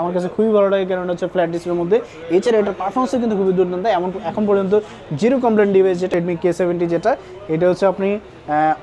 আমার কাছে খুবই ভালো লাগে কারণ হচ্ছে ফ্ল্যাট ডিসপ্লের মধ্যে। এছাড়া এটার পারফরমেন্সও কিন্তু খুবই দুর্দান্ত। এমন এখন পর্যন্ত জিরো কমপ্লেন ডিভাইস যেটা রেডমি কে সেভেন্টি যেটা, এটা হচ্ছে আপনি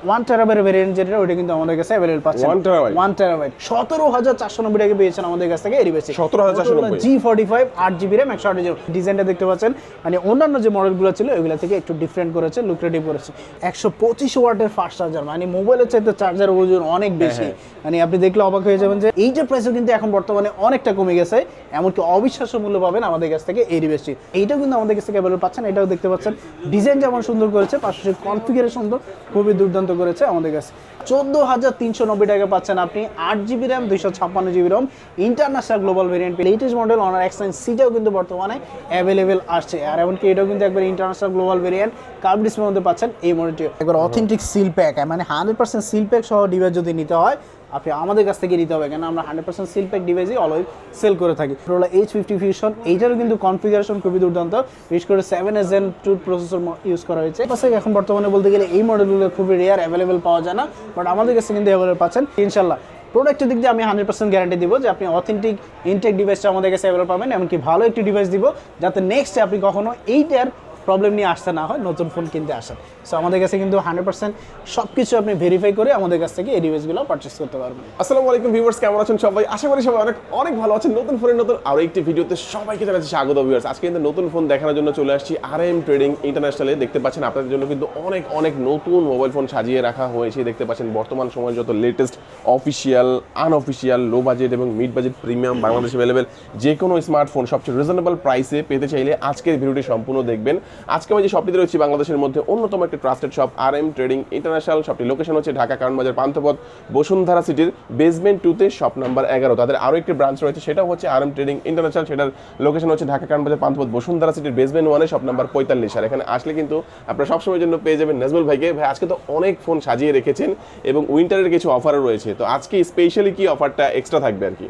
ওয়ান টেরাবাইট ভেরিয়েন্ট যেটা ওইটা কিন্তু আমাদের কাছে অ্যাভেলেবল পাচ্ছেন। One terabyte? ওয়ান টেরাবাইট সতেরো হাজার চারশো নব্বই টাকা পেয়েছেন আমাদের কাছ থেকে এরই বেশি 17,490 জি ফর্টি ফাইভ আট জিবি র্যাম একশো আট ডিজাইনটা দেখতে পাচ্ছেন। মানে অন্যান্য যে মডেলগুলো ছিল থেকে একটু ডিফারেন্ট করেছে লুক্রেটিভ করেছে। একশো পঁচিশ ওয়াটের ফাস্ট চার্জার মানে মোবাইলের চাইতে চার্জার ওজন অনেক বেশি। মানে আপনি দেখলে অবাক হয়ে যাবেন যে এইটার প্রাইসও কিন্তু এখন বর্তমানে অনেকটা কমে গেছে। এমনকি অবিশ্বাস্য মূল্য পাবেন আমাদের কাছ থেকে এরই বেশি এইটাও কিন্তু আমাদের কাছ থেকে অ্যাভেলেবল পাচ্ছেন এটাও দেখতে পাচ্ছেন। ডিজাইন যেমন সুন্দর করেছে পাশাপাশি কনফিগারেশন তো খুবই দুর্দান্ত করেছে আমাদের কাছে। চোদ্দ হাজার তিনশো নব্বই টাকা পাচ্ছেন আপনি, আট জিবি র্যাম, দুইশো ছাপ্পান্ন GB ROM international global variant latest model Honor exchange সিটাও কিন্তু বর্তমানে অ্যাভেলেবেল আসছে। আর এমনকি এটাও কিন্তু একবার ইন্টারন্যাশনাল গ্লোবাল ভেরিয়েন্ট কার্ভ ডিসপ্লের মধ্যে পাচ্ছেন এই মডেলটি একবার অথেন্টিক সিল প্যাক মানে হান্ড্রেড পার্সেন্ট সিল প্যাক সহ ডিভাইস যদি নিতে হয় আপনি আমাদের কাছ থেকে নিতে হবে, কেন আমরা হান্ড্রেড পার্সেন্ট সিল প্যাক ডিভাইসই অলওয়েজ সেল করে থাকি। রোলা এইচ ফিফটি ফিউশন এইটারও কিন্তু কনফিগারেশন খুবই দুর্দান্ত, বিশেষ করে seven S N two processor use করা হয়েছে। পাশে এখন বর্তমানে বলতে গেলে এই মডেলগুলো খুবই রেয়ার অ্যাভেলেবেল পাওয়া যায় না বাট আমাদের কাছে কিন্তু অ্যাভেলেবল পাচ্ছেন। ইনশাল্লাহ প্রোডাক্টের দিক দিয়ে আমি হান্ড্রেড পার্সেন্ট গ্যারান্টি দিব যে আপনি অথেন্টিক ইনটেক ডিভাইসটা আমাদের কাছে অ্যাভেলেবল পাবেন, এমনকি ভালো একটি ডিভাইস দিব, যাতে নেক্সট আপনি কখনো এইটার প্রবলেম নিয়ে আসতে না হয়, নতুন ফোন কিনতে আসেন। সো আমাদের কাছে কিন্তু হান্ড্রেড পার্সেন্ট সব কিছু আপনি ভেরিফাই করে আমাদের কাছ থেকে এই ডিভাইসগুলো পারচেস করতে পারবেন। আসসালামু আলাইকুম ভিউয়ার্স কেমন আছেন সবাই? আশা করি সবাই অনেক অনেক ভালো আছেন। নতুন ফোনের নতুন আরও একটি ভিডিওতে সবাইকে জানাচ্ছি স্বাগত ভিউয়ার্স আজকে কিন্তু নতুন ফোন দেখানোর জন্য চলে আসছি আর এম ট্রেডিং ইন্টারন্যাশনালে দেখতে পাচ্ছেন আপনাদের জন্য কিন্তু অনেক অনেক নতুন মোবাইল ফোন সাজিয়ে রাখা হয়েছে। দেখতে পাচ্ছেন বর্তমান সময়ের যত latest official unofficial low budget এবং mid budget premium Bangladesh available যে কোনো স্মার্টফোন সবচেয়ে রিজনেবল প্রাইসে পেতে চাইলে আজকের ভিডিওটি সম্পূর্ণ দেখবেন। আজকে আমি যে শপটিতে রয়েছি, বাংলাদেশের মধ্যে অন্যতম একটি trusted shop R M trading international শপটি location হচ্ছে ঢাকা কারণ বাজার পান্থপথ, বসুন্ধরা সিটির বেসমেন্ট টুতে শপ নাম্বার এগারো। তাদের আরও একটি ব্রাঞ্চ রয়েছে, সেটাও হচ্ছে আর এম ট্রেডিং ইন্টারন্যাশনাল সেটার লোকেশন হচ্ছে ঢাকা কারণ বাজার পান্থপথ, বসুন্ধরা সিটির বেসমেন্ট ওয়ানে শপ নাম্বার পঁয়তাল্লিশ। আর এখানে আসলে কিন্তু আপনারা সবসময়ের জন্য পেয়ে যাবেন নাজমুল ভাইকে। ভাই, আজকে তো অনেক ফোন সাজিয়ে রেখেছেন এবং উইন্টারের কিছু অফারও রয়েছে। তো আজকে স্পেশালি কি অফারটা এক্সট্রা থাকবে আর কি?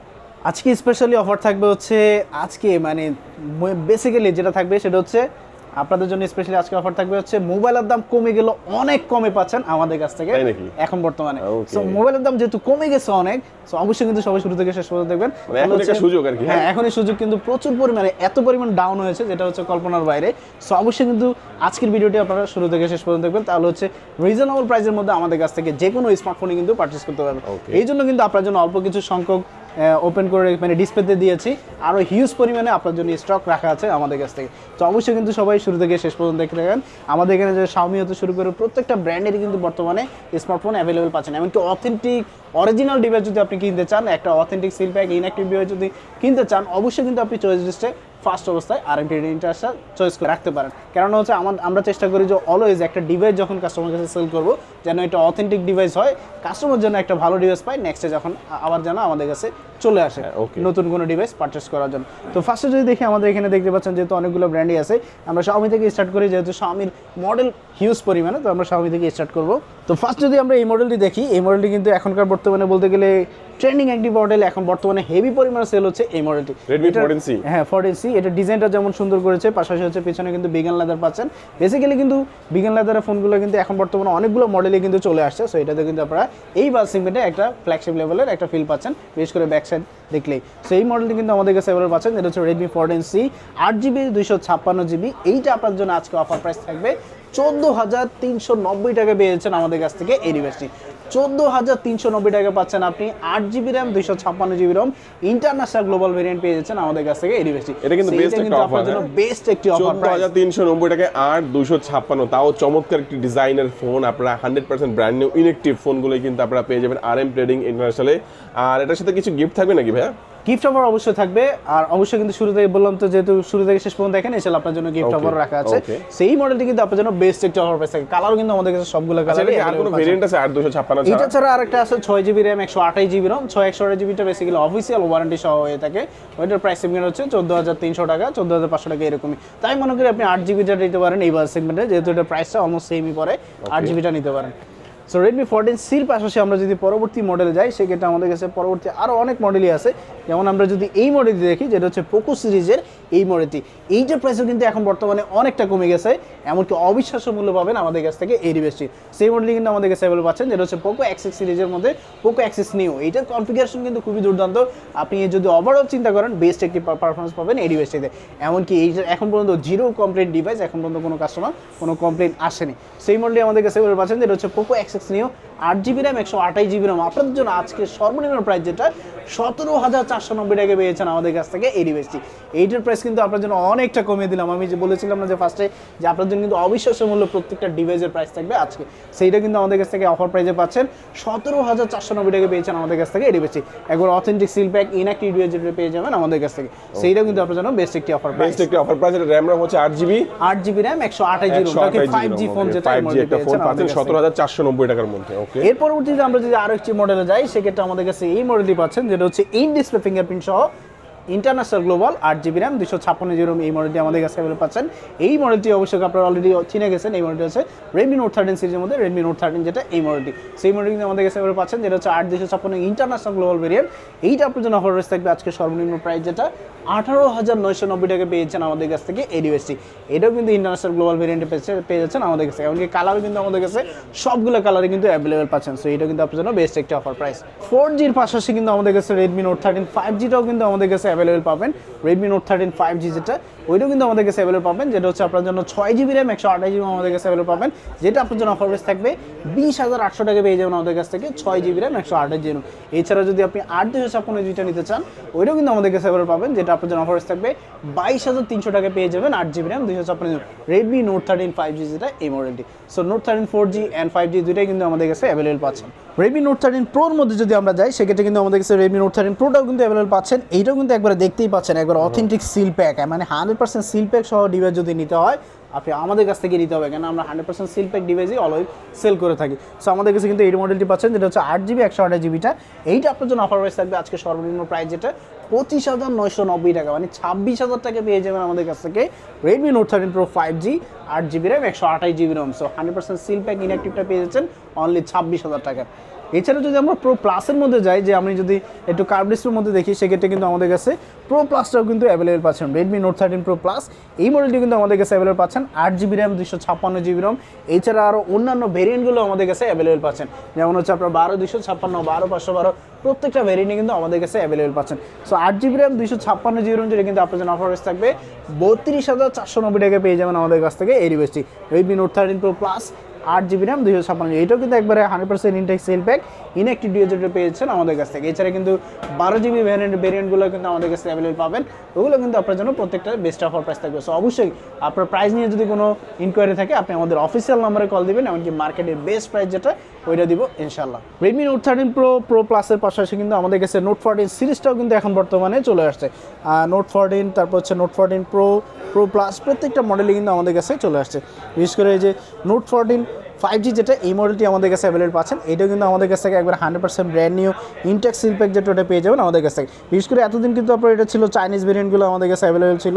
আজকে স্পেশালি অফার থাকবে হচ্ছে, আজকে মানে বেসিক্যালি যেটা থাকবে সেটা হচ্ছে আপনাদের জন্য স্পেশালি আজকে অফার থাকবে হচ্ছে মোবাইলের দাম কমে গেল অনেক কমে পাচ্ছেন আমাদের কাছ থেকে এখন বর্তমানে। সো মোবাইলের দাম যেহেতু কমে গেছে অনেক সো অবশ্যই কিন্তু সবাই শুরু থেকে শেষ পর্যন্ত দেখবেন। মানে এখন একটা সুযোগ আর কি, হ্যাঁ? হ্যাঁ? এখনই সুযোগ কিন্তু প্রচুর পরিমাণে এত পরিমাণ ডাউন হয়েছে যেটা হচ্ছে কল্পনার বাইরে। সো অবশ্যই কিন্তু আজকের ভিডিওটি আপনারা শুরু থেকে শেষ পর্যন্ত দেখবেন। তাহলে হচ্ছে রিজনেবল প্রাইসের মধ্যে আমাদের কাছ থেকে যে কোনো স্মার্টফোনই কিন্তু পারচেস করতে পারবেন। এই জন্য কিন্তু আপনার জন্য অল্প কিছু সংখ্যক ওপেন করে মানে ডিসপ্লেতে দিয়েছি। আরও হিউজ পরিমাণে আপনার জন্য স্টক রাখা আছে আমাদের কাছ থেকে। তো অবশ্যই কিন্তু সবাই শুরু থেকে শেষ পর্যন্ত দেখে রাখেন আমাদের এখানে যে শাওমি হতে শুরু করে প্রত্যেকটা ব্র্যান্ডেরই কিন্তু বর্তমানে স্মার্টফোন অ্যাভেলেবেল পাচ্ছেন। এমনকি অথেন্টিক অরিজিনাল ডিভাইস যদি আপনি কিনতে চান, একটা authentic seal pack inactive device যদি কিনতে চান, অবশ্যই কিন্তু আপনি চয়েস লিস্টে ফার্স্ট অবস্থায় আর এম ইন্টারেস্টটা চয়েস করে রাখতে পারেন। কারণ হচ্ছে আমার আমরা চেষ্টা করি যে অলওয়েজ একটা ডিভাইস যখন কাস্টমার কাছে সেল করব যেন এটা অথেন্টিক ডিভাইস হয় কাস্টমার যেন একটা ভালো ডিভাইস পায় নেক্সটে যখন আবার যেন আমাদের কাছে চলে আসে হ্যাঁ, okay. নতুন কোনো ডিভাইস পারচেস করার জন্য। তো ফার্স্টে যদি দেখি আমাদের এখানে দেখতে পাচ্ছেন যেহেতু অনেকগুলো ব্র্যান্ডই আছে আমরা শাওমি থেকে স্টার্ট করি যেহেতু শাওমির মডেল হিউজ পরিমাণে তো আমরা শাওমি থেকে স্টার্ট করব। তো ফার্স্ট যদি আমরা এই মডেলটি দেখি এই মডেলটি কিন্তু এখনকার বর্তমানে বলতে গেলে ট্রেন্ডিং একটি মডেল এখন বর্তমানে হেভি পরিমাণে সেল হচ্ছে এই মডেলটি Redmi 14C হ্যাঁ এটা ডিজাইনটা যেমন সুন্দর করেছে পাশাপাশি হচ্ছে পিছনে কিন্তু বিগান লেদার পাচ্ছেন। বেসিক্যালি কিন্তু বিগান লেদারের ফোনগুলো কিন্তু এখন বর্তমানে অনেকগুলো মডেলে কিন্তু চলে আসছে। সো এটাতে কিন্তু আপনারা এই বাস সিগমেন্টে একটা ফ্ল্যাগশিপ লেভেলের একটা ফিল পাচ্ছেন বিশেষ করে ব্যাক সাইড দেখলেই। সো এই মডেলটি কিন্তু আমাদের কাছে এবার পাচ্ছেন। এটা হচ্ছে রেডমি ফোরটিন সি আট জিবি দুইশো ছাপ্পান্ন জিবি এইটা আপনার জন্য আজকে অফার প্রাইস থাকবে চোদ্দ হাজার তিনশো নব্বই টাকা পেয়েছেন আমাদের কাছ থেকে এই ডিভাইসটি চোদ্দ হাজার তিনশো নব্বই টাকা পাচ্ছেন আপনি আট জিবি র্যাম দুইশো ছাপ্পান্ন GB ROM international global variant পেয়ে যাচ্ছেন আমাদের কাছ থেকে এই ডিভাইসটি এটা কিন্তু best একটা আপনার জন্য হ্যাঁ? বেস্ট একটি অফার চোদ্দ হাজার তিনশো নব্বই টাকায় আট দুশো ছাপ্পান্ন তাও চমৎকার একটি ডিজাইনের ফোন আপনারা hundred percent brand new inactive ফোনগুলোই কিন্তু আপনারা পেয়ে যাবেন। আর এম ট্রেডিং ইন্টারন্যাশনালে আর এটার সাথে কিছু গিফট থাকবে নাকি ভাইয়া? গিফট অফার অবশ্যই থাকবে। আর অবশ্যই কিন্তু শুরু থেকে বললাম তো যেহেতু শুরু থেকে শেষ পর্যন্ত দেখেন এছাড়া আপনার জন্য গিফট অফার রাখা আছে। সেই মডেলটি কিন্তু আপনার জন্য বেস্ট একটি অফার থাকে। কালারও কিন্তু আমাদের কাছে সবগুলো আচ্ছা কালার আর কোনো ভেরিয়েন্ট আছে? আট দুশো ছাপ্পান্ন ছাড়া? এটা ছাড়া আরেকটা আছে ছয় জিবি র্যাম একশো আঠাশ জিবি রম ছয় একশো আঠাশ জিবিটা বেসিক্যালি অফিসিয়াল ওয়ারেন্টি সহ হয়ে থাকে। ওইটার প্রাইস সেগমেন্ট হচ্ছে চোদ্দ হাজার তিনশো টাকা চোদ্দ হাজার পাঁচশো টাকা এরকমই। তাই মনে করি আপনি আট জিবিটা নিতে পারেন এই বাস সেগমেন্টে যেহেতু এটা প্রাইসটা অলমোস্ট সেমই পড়ে আট জিবিটা নিতে পারেন। সো রেডমি ফোরটিন সির পাশাপাশি আমরা যদি পরবর্তী মডেলে যাই, সেক্ষেত্রে আমাদের কাছে পরবর্তী আরও অনেক মডেলই আছে। যেমন আমরা যদি এই মডেলটি দেখি, যেটা হচ্ছে পোকো সিরিজের এই মডেলটি। এইটার প্রাইসও কিন্তু এখন বর্তমানে অনেকটা কমে গেছে, এমনকি অবিশ্বাস্য মূল্য পাবেন আমাদের কাছ থেকে এই ডিভাইসটি সেই মডেলটি কিন্তু আমাদের কাছে অ্যাভেলেবল পাচ্ছেন, যেটা হচ্ছে পোকো অ্যাক্সেস সিরিজের মধ্যে পোকো অ্যাক্সেস নিউ এইটার কনফিগারেশন কিন্তু খুবই দুর্দান্ত। আপনি যদি ওভারঅল চিন্তা করেন বেস্ট একটি পারফরমেন্স পাবেন এই ডিভাইসটিতে এমনকি এই যে এখন পর্যন্ত জিরো কমপ্লেন ডিভাইস এখন পর্যন্ত কোনো কাস্টমার কোনো কমপ্লেন আসেনি। সেই মডেলটি আমাদের কাছে অ্যাভেলেবল পাচ্ছেন, যেটা হচ্ছে পোকো অ্যাক্সেস নিউ আট জিবি র্যাম একশো আঠাশ জিবি র্যাম। আপনাদের জন্য আজকে সর্বনিম্ন প্রাইস যেটা সতেরো হাজার চারশো নব্বই টাকা পেয়েছেন আমাদের কাছ থেকে এই ডিভাইসটি এইটার প্রাইস কিন্তু আপনার জন্য অনেকটা কমিয়ে দিলাম। আমি যে বলেছিলাম না যে ফার্স্টে যে আপনার জন্য কিন্তু অবিশ্বাস্য মূল্য প্রত্যেকটা ডিভাইসের প্রাইস থাকবে আজকে। সেইটা কিন্তু আমাদের কাছ থেকে অফার প্রাইসে পাচ্ছেন। সতেরো হাজার চারশো নব্বই টাকা পেয়েছেন আমাদের কাছ থেকে এই ডিভাইসটি একবার authentic seal pack inactive device যেটা পেয়ে যাবেন আমাদের কাছ থেকে। সেইটা কিন্তু আপনার জন্য বেস্ট একটি অফার প্রাইস বেস্ট একটি অফার প্রাইস র্যাম র্যাম হচ্ছে আট জিবি। আট জিবি র্যাম একশো আঠাশ জিবি ফাইভ জি ফোন যেটা সতেরো হাজার চারশো নব্বই টাকার মধ্যে এর পরবর্তীতে আমরা যদি আরও একটি মডেলে যাই, সেক্ষেত্রে আমাদের কাছে এই মডেলটি পাচ্ছেন, যেটা হচ্ছে ইন ডিসপ্লে ফিঙ্গারপ্রিন্ট সহ ইন্টারন্যাশনাল গ্লোবাল, আট জিবি র্যাম দুশো ছাপ্পান্ন জিরো এই মডেলটি আমাদের কাছে অ্যাভেলেবল পাচ্ছেন। এই মডেলটি অবশ্যই আপনারা অলরেডি চিনে গেছেন, এই মডেলটি হচ্ছে রেডমি নোট থার্টিন সিরিজের মধ্যে রেডমি নোট থার্টিন যেটা এই মডেলটি সেই মডেলটি আমাদের কাছে অ্যাভেলেবল পাচ্ছেন, যেটা হচ্ছে আট দুশো ছাপ্পান্ন ইন্টারন্যাশনাল গ্লোবাল ভেরিয়েন্ট এইটা আপনার জন্য অফার থাকবে আজকে সর্বনিম্ন প্রাইস যেটা আঠারো হাজার নয়শো নব্বই টাকা পেয়েছেন আমাদের কাছ থেকে এই ডিভাইসটি এটাও কিন্তু ইন্টারন্যাশনাল গ্লোবাল ভেরিয়েন্টে পেয়েছে পেয়ে যাচ্ছেন আমাদের কাছে এমনকি কালারও কিন্তু আমাদের কাছে সবগুলো কালারে কিন্তু অ্যাভেলেবেল পাচ্ছেন। সো এটা কিন্তু আপনার জন্য বেস্ট একটি অফার প্রাইস ফোর জির পাশাপাশি কিন্তু আমাদের কাছে রেডমি নোট থার্টিন ফাইভ জিটাও কিন্তু আমাদের কাছে অ্যাভেলেবেল পাবেন Redmi Note thirteen five G যেটা ওইটাও কিন্তু আমাদের কাছে অ্যাভেলেবল পাবেন, যেটা হচ্ছে আপনার জন্য ছয় জিবি র্যাম একশো আঠাশ জিবি আমাদের কাছে অ্যাভেলেবল পাবেন, যেটা আপনার জন্য অফার থাকবে বিশ হাজার আটশো টাকা পেয়ে যাবেন আমাদের কাছ থেকে ছয় জিবি র্যাম একশো আঠাশ জিবি এছাড়া যদি আপনি আট দুশো ছাপ্পান্ন জিবিটা নিতে চান, ওইটাও কিন্তু আমাদের কাছে অ্যাভেলেবল পাবেন, যেটা আপনার জন্য অফার থাকবে বাইশ হাজার তিনশো টাকা পেয়ে যাবেন আট জিবি র্যাম দুশো ছাপ্পান্ন GB Redmi Note thirteen five G যেটা, এই মডেলটি so Note thirteen four G and five G দুইটাই কিন্তু আমাদের কাছে অ্যাভেলেবল পাচ্ছেন। রেডমি নোট থার্টিন প্রোর মধ্যে যদি আমরা যাই, সেক্ষেত্রে কিন্তু আমাদের কাছে রেডমি নোট থার্টিন প্রোটাও কিন্তু অ্যাভেলেবল পাচ্ছেন। এইটাও কিন্তু একবার দেখতেই পাচ্ছেন, একবার অথেন্টিক সিল প্যাক মানে হান্ড্রেড পার্সেন্ট সিল প্যাক সহ ডিভাইস যদি নিতে হয়, আপনি আমাদের কাছ থেকে নিতে হবে, কেন আমরা হান্ড্রেড পার্সেন্ট সিল প্যাক ডিভাইসই অলওয়েজ সেল করে থাকি। সো আমাদের কাছে কিন্তু এই মডেলটি পাচ্ছেন, যেটা হচ্ছে আট জিবি একশো আঠাশ জিবিটা এইটা আপনার জন্য অফার প্রাইস থাকবে আজকে সর্বনিম্ন প্রাইস যেটা পঁচিশ হাজার নয়শো নব্বই টাকা মানে ছাব্বিশ হাজার টাকা পেয়ে যাবেন আমাদের কাছ থেকে Redmi Note thirteen Pro five G আট জিবি র্যাম একশো আঠাশ GB RAM so hundred percent seal pack ইনঅ্যাক্টিভটা পেয়ে যাচ্ছেন অনলি ছাব্বিশ হাজার টাকা। এছাড়া যদি আমরা প্রো প্লাসের মধ্যে যাই, যে আমি যদি একটু কার্ভ মধ্যে দেখি, সেক্ষেত্রে কিন্তু আমাদের কাছে প্রো প্লাসটাও কিন্তু অ্যাভেলেবল পাচ্ছেন। Redmi Note thirteen Pro plus এই মডেলটি কিন্তু আমাদের কাছে অ্যাভেলেবল পাচ্ছেন। আট জিবি র্যাম দুশো ছাপ্পান্ন জিবি র্যাম এছাড়া আরও অন্যান্য ভেরিয়েন্টগুলো আমাদের কাছে অ্যাভেলেবল পাচ্ছেন। যেমন হচ্ছে আপনার বারো দুশো ছাপ্পান্ন, বারো, পাঁচশো বারো, প্রত্যেকটা ভেরিয়েন্টে কিন্তু আমাদের কাছে অ্যাভেলেবল পাচ্ছেন। সো আট জিবি র্যাম দুশো ছাপ্পান্ন জিবি র্যাম যেটা কিন্তু আপনার জন্য অফার থাকবে, বত্রিশ হাজার চারশো নব্বই টাকা পেয়ে যাবেন আমাদের কাছ থেকে এই ডিভাইসটি Redmi Note thirteen Pro plus আট জিবি র্যাম দুইশো ছাপ্পান্ন এটাও কিন্তু একবারে hundred percent intact seal pack inactive ডিওজেটে পেয়েছেন আমাদের কাছ থেকে। এছাড়া কিন্তু বারো জিবি ভ্যারিয়েন্ট ভেরিয়েন্টগুলো কিন্তু আমাদের কাছে অ্যাভেলেবল পাবেন। ওগুলো কিন্তু আপনার জন্য প্রত্যেকটা বেস্ট অফার প্রাইস থাকবে। সো অবশ্যই আপনার প্রাইস নিয়ে যদি কোনো ইনকোয়ারি থাকে, আপনি আমাদের অফিসিয়াল নাম্বারে কল দিবেন, এমনকি মার্কেটের বেস্ট প্রাইস যেটা, ওইটা দিব ইনশাল্লাহ Redmi Note thirteen Pro Pro প্লাসের পাশাপাশি কিন্তু আমাদের কাছে নোট ফোরটিন সিরিজটাও কিন্তু এখন বর্তমানে চলে আসছে। নোট ফোরটিন তারপর হচ্ছে Note fourteen Pro Pro plus প্রত্যেকটা মডেলই কিন্তু আমাদের কাছে চলে আসছে। বিশেষ করে এই যে নোট ফোরটিন ফাইভ জি যেটা এই মডেলটি আমাদের কাছে অ্যাভেলেবল পাচ্ছেন, এটাও কিন্তু আমাদের কাছ থেকে একবার hundred percent brand new intact seal pack যেটা ওটা পেয়ে যাবেন আমাদের কাছ থেকে। বিশেষ করে এতদিন কিন্তু আপনার এটা ছিল চাইনিজ ভেরিয়েন্টগুলো আমাদের কাছে অ্যাভেলেবল ছিল।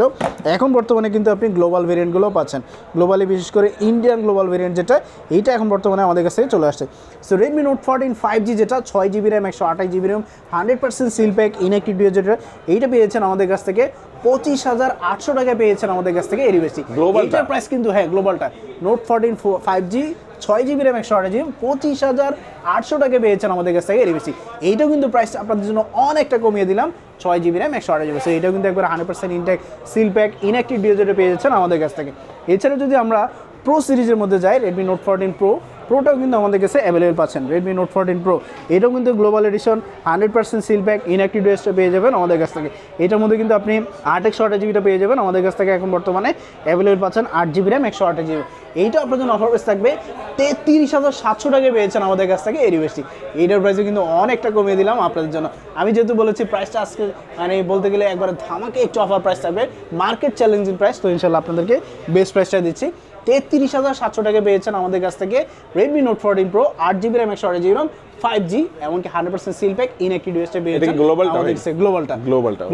এখন বর্তমানে কিন্তু আপনি গ্লোবাল ভেরিয়েন্টগুলো পাচ্ছেন। গ্লোবালি বিশেষ করে ইন্ডিয়ান গ্লোবাল ভেরিয়েন্ট যেটা, এইটা এখন বর্তমানে আমাদের কাছে চলে আসছে। So Redmi Note fourteen five G যেটা, ছয় জিবি র্যাম একশো আঠাশ GB RAM hundred percent seal pack inactive যেটা, এইটা পেয়েছেন আমাদের কাছ থেকে। পঁচিশ হাজার আটশো টাকা পেয়েছেন আমাদের কাছ থেকে এরি বেশি Global প্রাইস কিন্তু হ্যাঁ গ্লোবালটা নোট ফোরটিন ফাইভ জি ছয় জিবি র্যাম একশো আঠাশ জিবি পঁচিশ হাজার আটশো টাকা পেয়েছেন আমাদের কাছ থেকে এর বেশি এইটাও কিন্তু প্রাইস আপনাদের জন্য অনেকটা কমিয়ে দিলাম ছয় জিবি র্যাম একশো আঠাশ জিবি সো এইটাও কিন্তু একবার hundred percent intact seal pack inactive ডিওজেটে পেয়ে যাচ্ছেন আমাদের কাছ থেকে। এছাড়া যদি আমরা প্রো সিরিজের মধ্যে যাই রেডমি নোট ফোরটিন প্রো প্রোটাও কিন্তু আমাদের কাছে অ্যাভেলেবল পাচ্ছেন। রেডমি নোট ফোরটিন প্রো এটাও কিন্তু global edition hundred percent seal pack inactive ডেসটা পেয়ে যাবেন আমাদের কাছ থেকে। এটার মধ্যে কিন্তু আপনি আট একশো আঠাশ জিবিটা পেয়ে যাবেন আমাদের কাছ থেকে এখন বর্তমানে অ্যাভেলেবেল পাচ্ছেন আট জিবি র্যাম একশো আঠাশ জিবি এইটা আপনার জন্য অফার প্রাইস থাকবে তেত্রিশ হাজার সাতশো টাকায় পেয়েছেন আমাদের কাছ থেকে এই ডিভাইসটি এইটার প্রাইসে কিন্তু অনেকটা কমিয়ে দিলাম আপনাদের জন্য। আমি যেহেতু বলেছি প্রাইসটা আজকে মানে বলতে গেলে একবার ধামাকে একটু অফার প্রাইস থাকবে। মার্কেট চ্যালেঞ্জিং প্রাইস তো ইনশাল্লাহ আপনাদেরকে বেস্ট প্রাইসটা দিচ্ছি। তেত্রিশ হাজার সাতশো টাকা পেয়েছেন আমাদের কাছ থেকে রেডমি নোট ফোরটিন প্রো আট জিবি র্যাম একশো আট জিবি ফাইভ জি এমনকি hundred percent seal pack inactive ডিভাইসটা পেয়েছেন? কাছে গ্লোবালটা